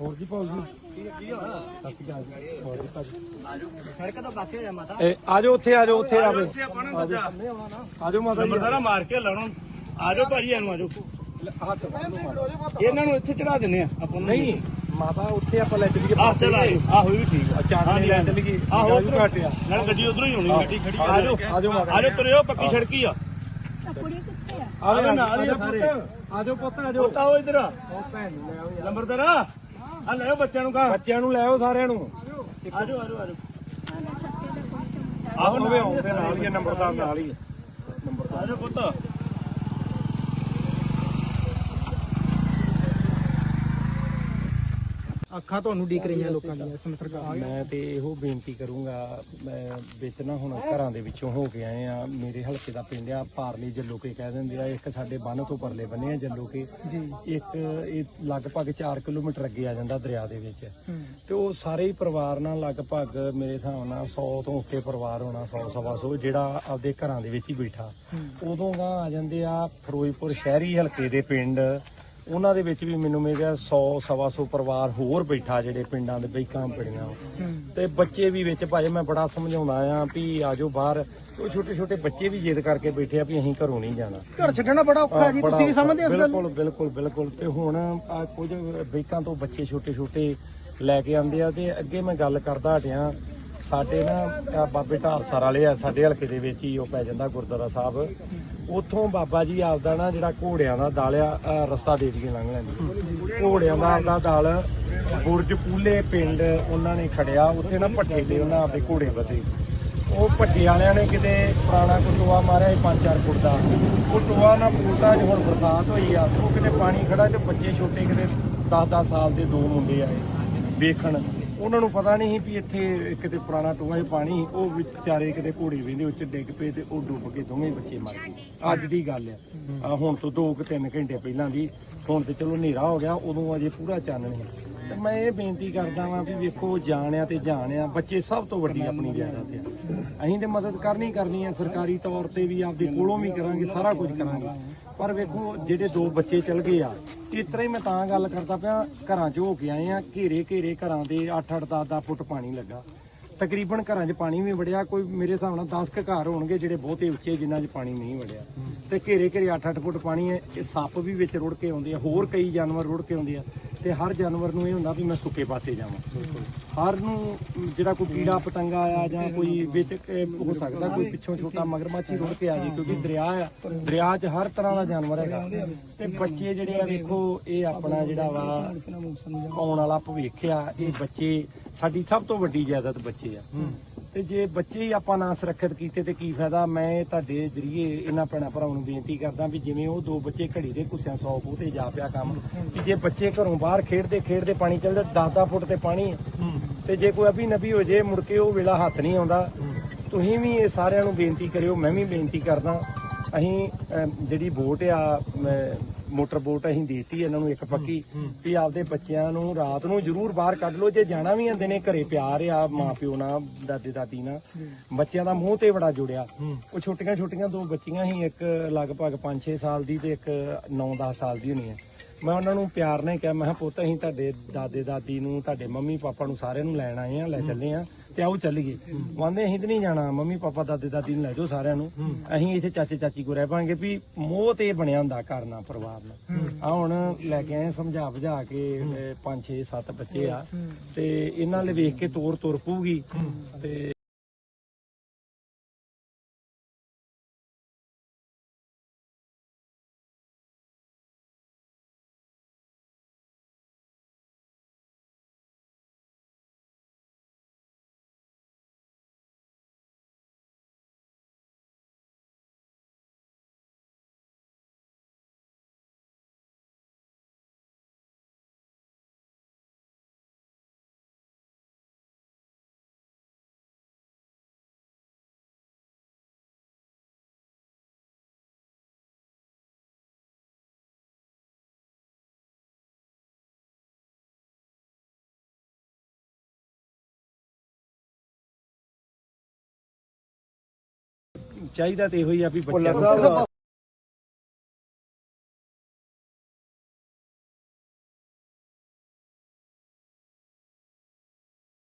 ਹੋਰ ਜੀ ਪਾਉ ਜੀ। ਸਤਿ ਸ਼੍ਰੀ ਅਕਾਲ ਜੀ ਹੋਰ ਜੀ ਭਾਜੀ ਸੜਕ ਤੋਂ ਪਾਸੇ ਹੋ ਜਾ ਮਾਤਾ। ਇਹ ਆਜੋ ਉੱਥੇ ਆਜੋ ਉੱਥੇ ਆਵੇ ਆਜੋ। ਮਾਤਾ ਜੀ। ਨੰਬਰਦਾਰਾ ਮਾਰ ਕੇ ਲਾਉਣਾ ਆਜੋ ਭਾਜੀ ਇਹਨੂੰ ਆਜੋ। ਹੱਥ। ਇਹਨਾਂ ਨੂੰ ਇੱਥੇ ਚੜਾ ਦਿੰਨੇ ਆ। ਆਪਾਂ ਨਹੀਂ ਮਾਤਾ ਉੱਥੇ ਆਪਾਂ ਲੈ ਚਲੀਏ ਆ ਚੱਲ ਆਜੋ ਆਹੋ ਵੀ ਠੀਕ ਆ। ਚਾਰ ਲੈ। ਚਲੀਏ ਆਹੋ ਆਹੋ ਉੱਧਰੋਂ ਘੱਟ ਆ ਨਾਲ ਗੱਡੀ ਉਧਰੋਂ ਹੀ ਹੋਣੀ ਗੱਡੀ ਖੜੀ ਆਜੋ ਆਜੋ ਮਾਤਾ। ਆਜੋ ਤੁਰਿਓ ਪੱਕੀ ਸੜਕੀ ਆ। ਆਵੇ ਨਾਲ ਹੀ ਆ ਸਾਰੇ। ਆਜੋ ਪੁੱਤ ਆਜੋ। ਪੁੱਤ ਆਓ ਇੱਧਰ। ਉਹ ਭੈਣ ਨੂੰ ਲੈ ਆਓ ਯਾਰ। ਨੰਬਰਦਾਰਾ ਆ ਲੈ ਆਓ ਬੱਚਿਆਂ ਨੂੰ ਕਹਾ ਬੱਚਿਆਂ ਨੂੰ ਲੈ ਆਓ ਸਾਰਿਆਂ ਨੂੰ। ਆਜੋ ਆਜੋ ਆਜੋ। ਆਹੋ ਨਵੇਂ ਆਉਂਦੇ ਨਾਲ ਹੀ ਨੰਬਰਦਾਰ ਨਾਲ ਹੀ ਆ। ਆਜੋ ਪੁੱਤ। ਅੱਖਾਂ ਤੁਹਾਨੂੰ ਡੀਕ ਰਹੀਆਂ ਲੋਕਾਂ ਦੀਆਂ ਇਸ ਸਰਕਾਰ। ਮੈਂ ਤੇ ਇਹੋ ਬੇਨਤੀ ਕਰੂੰਗਾ ਮੈਂ ਵਿੱਚ ਨਾ ਹੁਣ ਘਰਾਂ ਦੇ ਵਿੱਚੋਂ ਹੋ ਕੇ ਆਏ ਆ ਮੇਰੇ ਹਲਕੇ ਦਾ ਪਿੰਡ ਆ ਪਾਰਲੀ ਜੱਲੋਕੇ ਕਹਿ ਦਿੰਦੇ ਆ ਇੱਕ ਸਾਡੇ ਬੰਨ ਤੋਂ ਪਰਲੇ ਬੰਨੇ ਆ ਜੱਲੋਕੇ ਜੀ। ਇੱਕ ਇਹ ਲਗਭਗ 4 ਕਿਲੋਮੀਟਰ ਅੱਗੇ ਆ ਜਾਂਦਾ ਦਰਿਆ ਦੇ ਵਿੱਚ। ਤੇ ਉਹ ਸਾਰੇ ਹੀ ਪਰਿਵਾਰ ਨਾਲ ਲਗਭਗ ਮੇਰੇ ਹਿਸਾਬ ਨਾਲ 100 ਤੋਂ ਉੱਤੇ ਪਰਿਵਾਰ ਹੋਣਾ 100 ਸਵਾ ਸੌ ਜਿਹੜਾ ਆਪਦੇ ਘਰਾਂ ਦੇ ਵਿੱਚ ਹੀ ਬੈਠਾ। ਉਦੋਂ ਗਾਂ ਆ ਜਾਂਦੇ ਆ ਫਿਰੋਜ਼ਪੁਰ ਸ਼ਹਿਰੀ ਹਲਕੇ ਦੇ ਪਿੰਡ ਉਹਨਾਂ ਦੇ ਵਿੱਚ ਵੀ ਮੈਨੂੰ ਮੇਰਾ 100 ਸਵਾ ਸੌ ਪਰਿਵਾਰ ਹੋਰ ਬੈਠਾ ਜਿਹੜੇ ਪਿੰਡਾਂ ਦੇ ਬੈਕਾਂ ਪੜੀਆਂ ਤੇ ਬੱਚੇ ਵੀ ਵਿੱਚ ਭਾਈ ਮੈਂ ਬੜਾ ਸਮਝਾਉਂਦਾ ਆ ਵੀ ਆਜੋ ਬਾਹਰ। ਉਹ ਛੋਟੇ ਛੋਟੇ ਬੱਚੇ ਵੀ ਜਿੱਦ ਕਰਕੇ ਬੈਠੇ ਆ ਵੀ ਅਸੀਂ ਘਰੋਂ ਨਹੀਂ ਜਾਣਾ। ਘਰ ਛੱਡਣਾ ਬੜਾ ਔਖਾ ਜੀ ਤੁਸੀਂ ਵੀ। ਸਮਝਦੇ ਹੋ ਇਸ ਗੱਲ ਬਿਲਕੁਲ ਬਿਲਕੁਲ ਬਿਲਕੁਲ। ਤੇ ਹੁਣ ਆ ਕੁਝ ਬੈਕਾਂ ਤੋਂ ਬੱਚੇ ਛੋਟੇ ਛੋਟੇ ਲੈ ਕੇ ਆਂਦੇ ਆ ਤੇ ਅੱਗੇ ਮੈਂ ਗੱਲ ਕਰਦਾ ਹਟਿਆ ਸਾਡੇ ਨਾ ਬਾਬੇ ਢਾਰਸਰ ਵਾਲੇ ਆ, ਸਾਡੇ ਹਲਕੇ ਦੇ ਵਿੱਚ ਹੀ ਉਹ ਪੈ ਜਾਂਦਾ ਗੁਰਦੁਆਰਾ ਸਾਹਿਬ। ਉੱਥੋਂ ਬਾਬਾ ਜੀ ਆਪਦਾ ਨਾ ਜਿਹੜਾ ਘੋੜਿਆਂ ਦਾ ਦਲ ਆ ਰਸਤਾ ਦੇ ਕੇ ਲੰਘ ਲੈਂਦੇ। ਘੋੜਿਆਂ ਦਾ ਆਪਦਾ ਦਾਲ, ਬੁਰਜ ਪੂਲੇ ਪਿੰਡ ਉਹਨਾਂ ਨੇ ਖੜਿਆ, ਉੱਥੇ ਨਾ ਪੱਠੇ ਦੇ ਉਹਨਾਂ ਆਪਦੇ ਘੋੜੇ ਬੱਧੇ ਉਹ ਭੱਟੇ ਵਾਲਿਆਂ ਨੇ ਕਿਤੇ ਪੁਰਾਣਾ ਕੋਈ ਮਾਰਿਆ ਸੀ, ਪੰਜ ਚਾਰ ਫੁੱਟ। ਦਾ ਉਹ ਟੋਆ ਨਾ ਫੁੱਟਾ ਚ ਹੁਣ ਬਰਸਾਤ ਹੋਈ ਆ, ਉਹ ਕਿਤੇ ਪਾਣੀ ਖੜਾ ਤੇ ਬੱਚੇ ਛੋਟੇ ਕਿਤੇ 10-10 ਸਾਲ ਦੇ ਦੋ ਮੁੰਡੇ ਆਏ ਵੇਖਣ। ਉਹਨਾਂ ਨੂੰ ਪਤਾ ਨਹੀਂ ਸੀ ਵੀ ਇੱਥੇ ਕਿਤੇ ਪੁਰਾਣਾ ਟੋਆ 'ਚ ਪਾਣੀ ਉਹ ਵਿਚਾਰੇ ਕਿਤੇ ਘੋੜੇ ਵੇਂਦੇ ਉੱਚ ਡਿੱਗ ਪਏ ਤੇ ਉਹ ਡੁੱਬ ਕੇ ਦੋਵੇਂ ਬੱਚੇ ਮਰ ਗਏ। ਅੱਜ ਦੀ ਗੱਲ ਆ। ਆਹ ਹੁਣ ਤੋਂ 2 ਕਿ 3 ਘੰਟੇ ਪਹਿਲਾਂ ਦੀ, ਹੁਣ ਤੇ ਚਲੋ ਹਨੇਰਾ ਹੋ ਗਿਆ, ਉਦੋਂ ਅਜੇ ਪੂਰਾ ਚਾਨਣ ਸੀ। ਤੇ ਮੈਂ ਇਹ ਬੇਨਤੀ ਕਰਦਾ ਵਾਂ ਵੀ ਵੇਖੋ, ਜਾਣਿਆ ਤੇ ਜਾਣਿਆ, ਬੱਚੇ ਸਭ ਤੋਂ ਵੱਡੀ ਆਪਣੀ ਜਾਇਦਾਦ ਆ। ਅਸੀਂ ਤੇ ਮਦਦ ਕਰਨੀ ਕਰਨੀ ਆ, ਸਰਕਾਰੀ ਤੌਰ ਤੇ ਵੀ ਆਪਦੇ ਕੋਲੋਂ ਵੀ ਕਰਾਂਗੇ, ਸਾਰਾ ਕੁਝ ਕਰਾਂਗੇ। ਪਰ ਵੇਖੋ, ਜਿਹੜੇ ਦੋ ਬੱਚੇ ਚਲ ਗਏ ਆ, ਇਸ ਤਰ੍ਹਾਂ ਹੀ ਮੈਂ ਤਾਂ ਗੱਲ ਕਰਦਾ ਪਿਆ, ਘਰਾਂ 'ਚ ਹੋ ਕੇ ਆਏ ਆ, ਘੇਰੇ ਘੇਰੇ ਘਰਾਂ ਦੇ 8-8 10-10 ਫੁੱਟ ਪਾਣੀ ਲੱਗਾ। ਤਕਰੀਬਨ ਘਰਾਂ 'ਚ ਪਾਣੀ ਵੀ ਵੜਿਆ, ਕੋਈ ਮੇਰੇ ਹਿਸਾਬ ਨਾਲ 10 ਕੁ ਘਰ ਹੋਣਗੇ ਜਿਹੜੇ ਬਹੁਤੇ ਉੱਚੇ, ਜਿਨ੍ਹਾਂ 'ਚ ਪਾਣੀ ਨਹੀਂ ਵੜਿਆ। ਤੇ ਘੇਰੇ ਘੇਰੇ 8-8 ਫੁੱਟ ਪਾਣੀ ਹੈ, ਇਹ ਸੱਪ ਵੀ ਵਿੱਚ ਰੁੜ ਕੇ ਆਉਂਦੇ ਆ, ਹੋਰ ਕਈ ਜਾਨਵਰ ਰੁੜ ਕੇ ਆਉਂਦੇ ਆ। ਤੇ ਹਰ ਜਾਨਵਰ ਨੂੰ ਇਹ ਹੁੰਦਾ ਵੀ ਮੈਂ ਸੁੱਕੇ ਪਾਸੇ ਜਾਵਾਂ। ਹਰ ਨੂੰ ਜਿਹੜਾ ਕੋਈ ਕੀੜਾ ਪਤੰਗਾ ਆ ਜਾਂ ਕੋਈ ਵਿੱਚ ਹੋ ਸਕਦਾ ਕੋਈ ਪਿੱਛੋਂ ਛੋਟਾ ਮਗਰਮੱਛ ਹੀ ਰੁੜ ਕੇ ਆ ਜੇ ਕਿਉਂਕਿ ਦਰਿਆ ਆ। ਦਰਿਆ 'ਚ ਹਰ ਤਰ੍ਹਾਂ ਦਾ ਜਾਨਵਰ ਹੈਗਾ। ਤੇ ਬੱਚੇ ਜਿਹੜੇ ਆ ਵੇਖੋ ਇਹ ਆਪਣਾ ਜਿਹੜਾ ਵਾ ਆਉਣ ਵਾਲਾ ਭਵਿੱਖ ਆ ਇਹ ਬੱਚੇ ਸਾਡੀ ਸਭ ਤੋਂ ਵੱਡੀ ਜਾਇਦਾਦ ਬੱਚੇ ਆ। ਤੇ ਜੇ ਬੱਚੇ ਹੀ ਆਪਾਂ ਨਾ ਸੁਰੱਖਿਅਤ ਕੀਤੇ ਤੇ ਕੀ ਫਾਇਦਾ? ਮੈਂ ਤੁਹਾਡੇ ਜਰੀਏ ਇਹਨਾਂ ਭੈਣਾਂ ਭਰਾਵਾਂ ਨੂੰ ਬੇਨਤੀ ਕਰਦਾ ਵੀ ਜਿਵੇਂ ਉਹ ਦੋ ਬੱਚੇ ਘੜੀ ਦੇ ਕੁੱਸਿਆਂ 100 ਫੁੱਟ ਤੇ ਜਾ ਪਿਆ ਕੰਮ ਕਿ ਜੇ ਬੱਚੇ ਘਰੋਂ ਬਾਹਰ ਖੇਡਦੇ ਖੇਡਦੇ ਪਾਣੀ ਚੱਲਦਾ 10-10 ਫੁੱਟ ਤੇ ਪਾਣੀ ਹੈ। ਤੇ ਜੇ ਕੋਈ ਅਭੀ ਨਬੀ ਹੋ ਜੇ ਮੁੜ ਕੇ ਉਹ ਵੇਲਾ ਹੱਥ ਨਹੀਂ ਆਉਂਦਾ। ਤੁਸੀਂ ਵੀ ਇਹ ਸਾਰਿਆਂ ਨੂੰ ਬੇਨਤੀ ਕਰਿਓ ਮੈਂ ਵੀ ਬੇਨਤੀ ਕਰਦਾ। ਅਸੀਂ ਜਿਹੜੀ ਬੋਟ ਆ ਮੋਟਰ ਬੋਟ ਅਸੀਂ ਦੇਤੀ ਇਹਨਾਂ ਨੂੰ ਇੱਕ ਪੱਕੀ ਵੀ ਆਪਦੇ ਬੱਚਿਆਂ ਨੂੰ ਰਾਤ ਨੂੰ ਜ਼ਰੂਰ ਬਾਹਰ ਕੱਢ ਲਓ। ਜੇ ਜਾਣਾ ਵੀ ਆਂਦੇ ਨੇ ਘਰੇ ਪਿਆਰ ਆ ਮਾਂ ਪਿਓ ਨਾਲ ਦਾਦੇ ਦਾਦੀ ਨਾਲ। ਬੱਚਿਆਂ ਦਾ ਮੂੰਹ ਤੇ ਬੜਾ ਜੁੜਿਆ। ਉਹ ਛੋਟੀਆਂ ਛੋਟੀਆਂ ਦੋ ਬੱਚੀਆਂ ਸੀ ਇੱਕ ਲਗਭਗ 5-6 ਸਾਲ ਦੀ ਤੇ ਇੱਕ 9-10 ਸਾਲ ਦੀ ਹੋਣੀ ਹੈ ਮੈਂ ਉਹਨਾਂ ਨੂੰ ਪਿਆਰ ਨਾਲ ਕਿਹਾ ਮੈਂ ਪੁੱਤ ਅਸੀਂ ਤੁਹਾਡੇ ਦਾਦੇ ਦਾਦੀ ਨੂੰ ਤੁਹਾਡੇ ਮੰਮੀ ਪਾਪਾ ਨੂੰ ਸਾਰਿਆਂ ਨੂੰ ਲੈਣ ਆਏ ਆ ਲੈ ਚੱਲੇ ਆ। ਤੇ ਆਓ ਚੱਲੀਏ ਕਹਿੰਦੇ ਅਸੀਂ ਤੇ ਨਹੀਂ ਜਾਣਾ। ਮੰਮੀ ਪਾਪਾ ਦਾਦੇ ਦਾਦੀ ਨੂੰ ਲੈ ਜਾਓ ਸਾਰਿਆਂ ਨੂੰ। ਅਸੀਂ ਇੱਥੇ ਚਾਚੇ ਚਾਚੀ ਕੋ ਰਹਿ ਪਾਂਗੇ ਵੀ ਮੋਹ ਤੇ ਬਣਿਆ ਹੁੰਦਾ ਘਰ ਨਾਲ ਪਰਿਵਾਰ ਨਾਲ। ਆ ਹੁਣ ਲੈ ਕੇ ਆਏ ਸਮਝਾ ਬੁਝਾ ਕੇ 5 6 7 ਬੱਚੇ ਆ। ਤੇ ਇਹਨਾਂ ਲਈ ਵੇਖ ਕੇ ਤੋਰ ਤੁਰ ਪਊਗੀ ਤੇ ਚਾਹੀਦਾ ਤੇ ਇਹੋ ਹੀ ਆ ਵੀ ਬੱਚਿਆਂ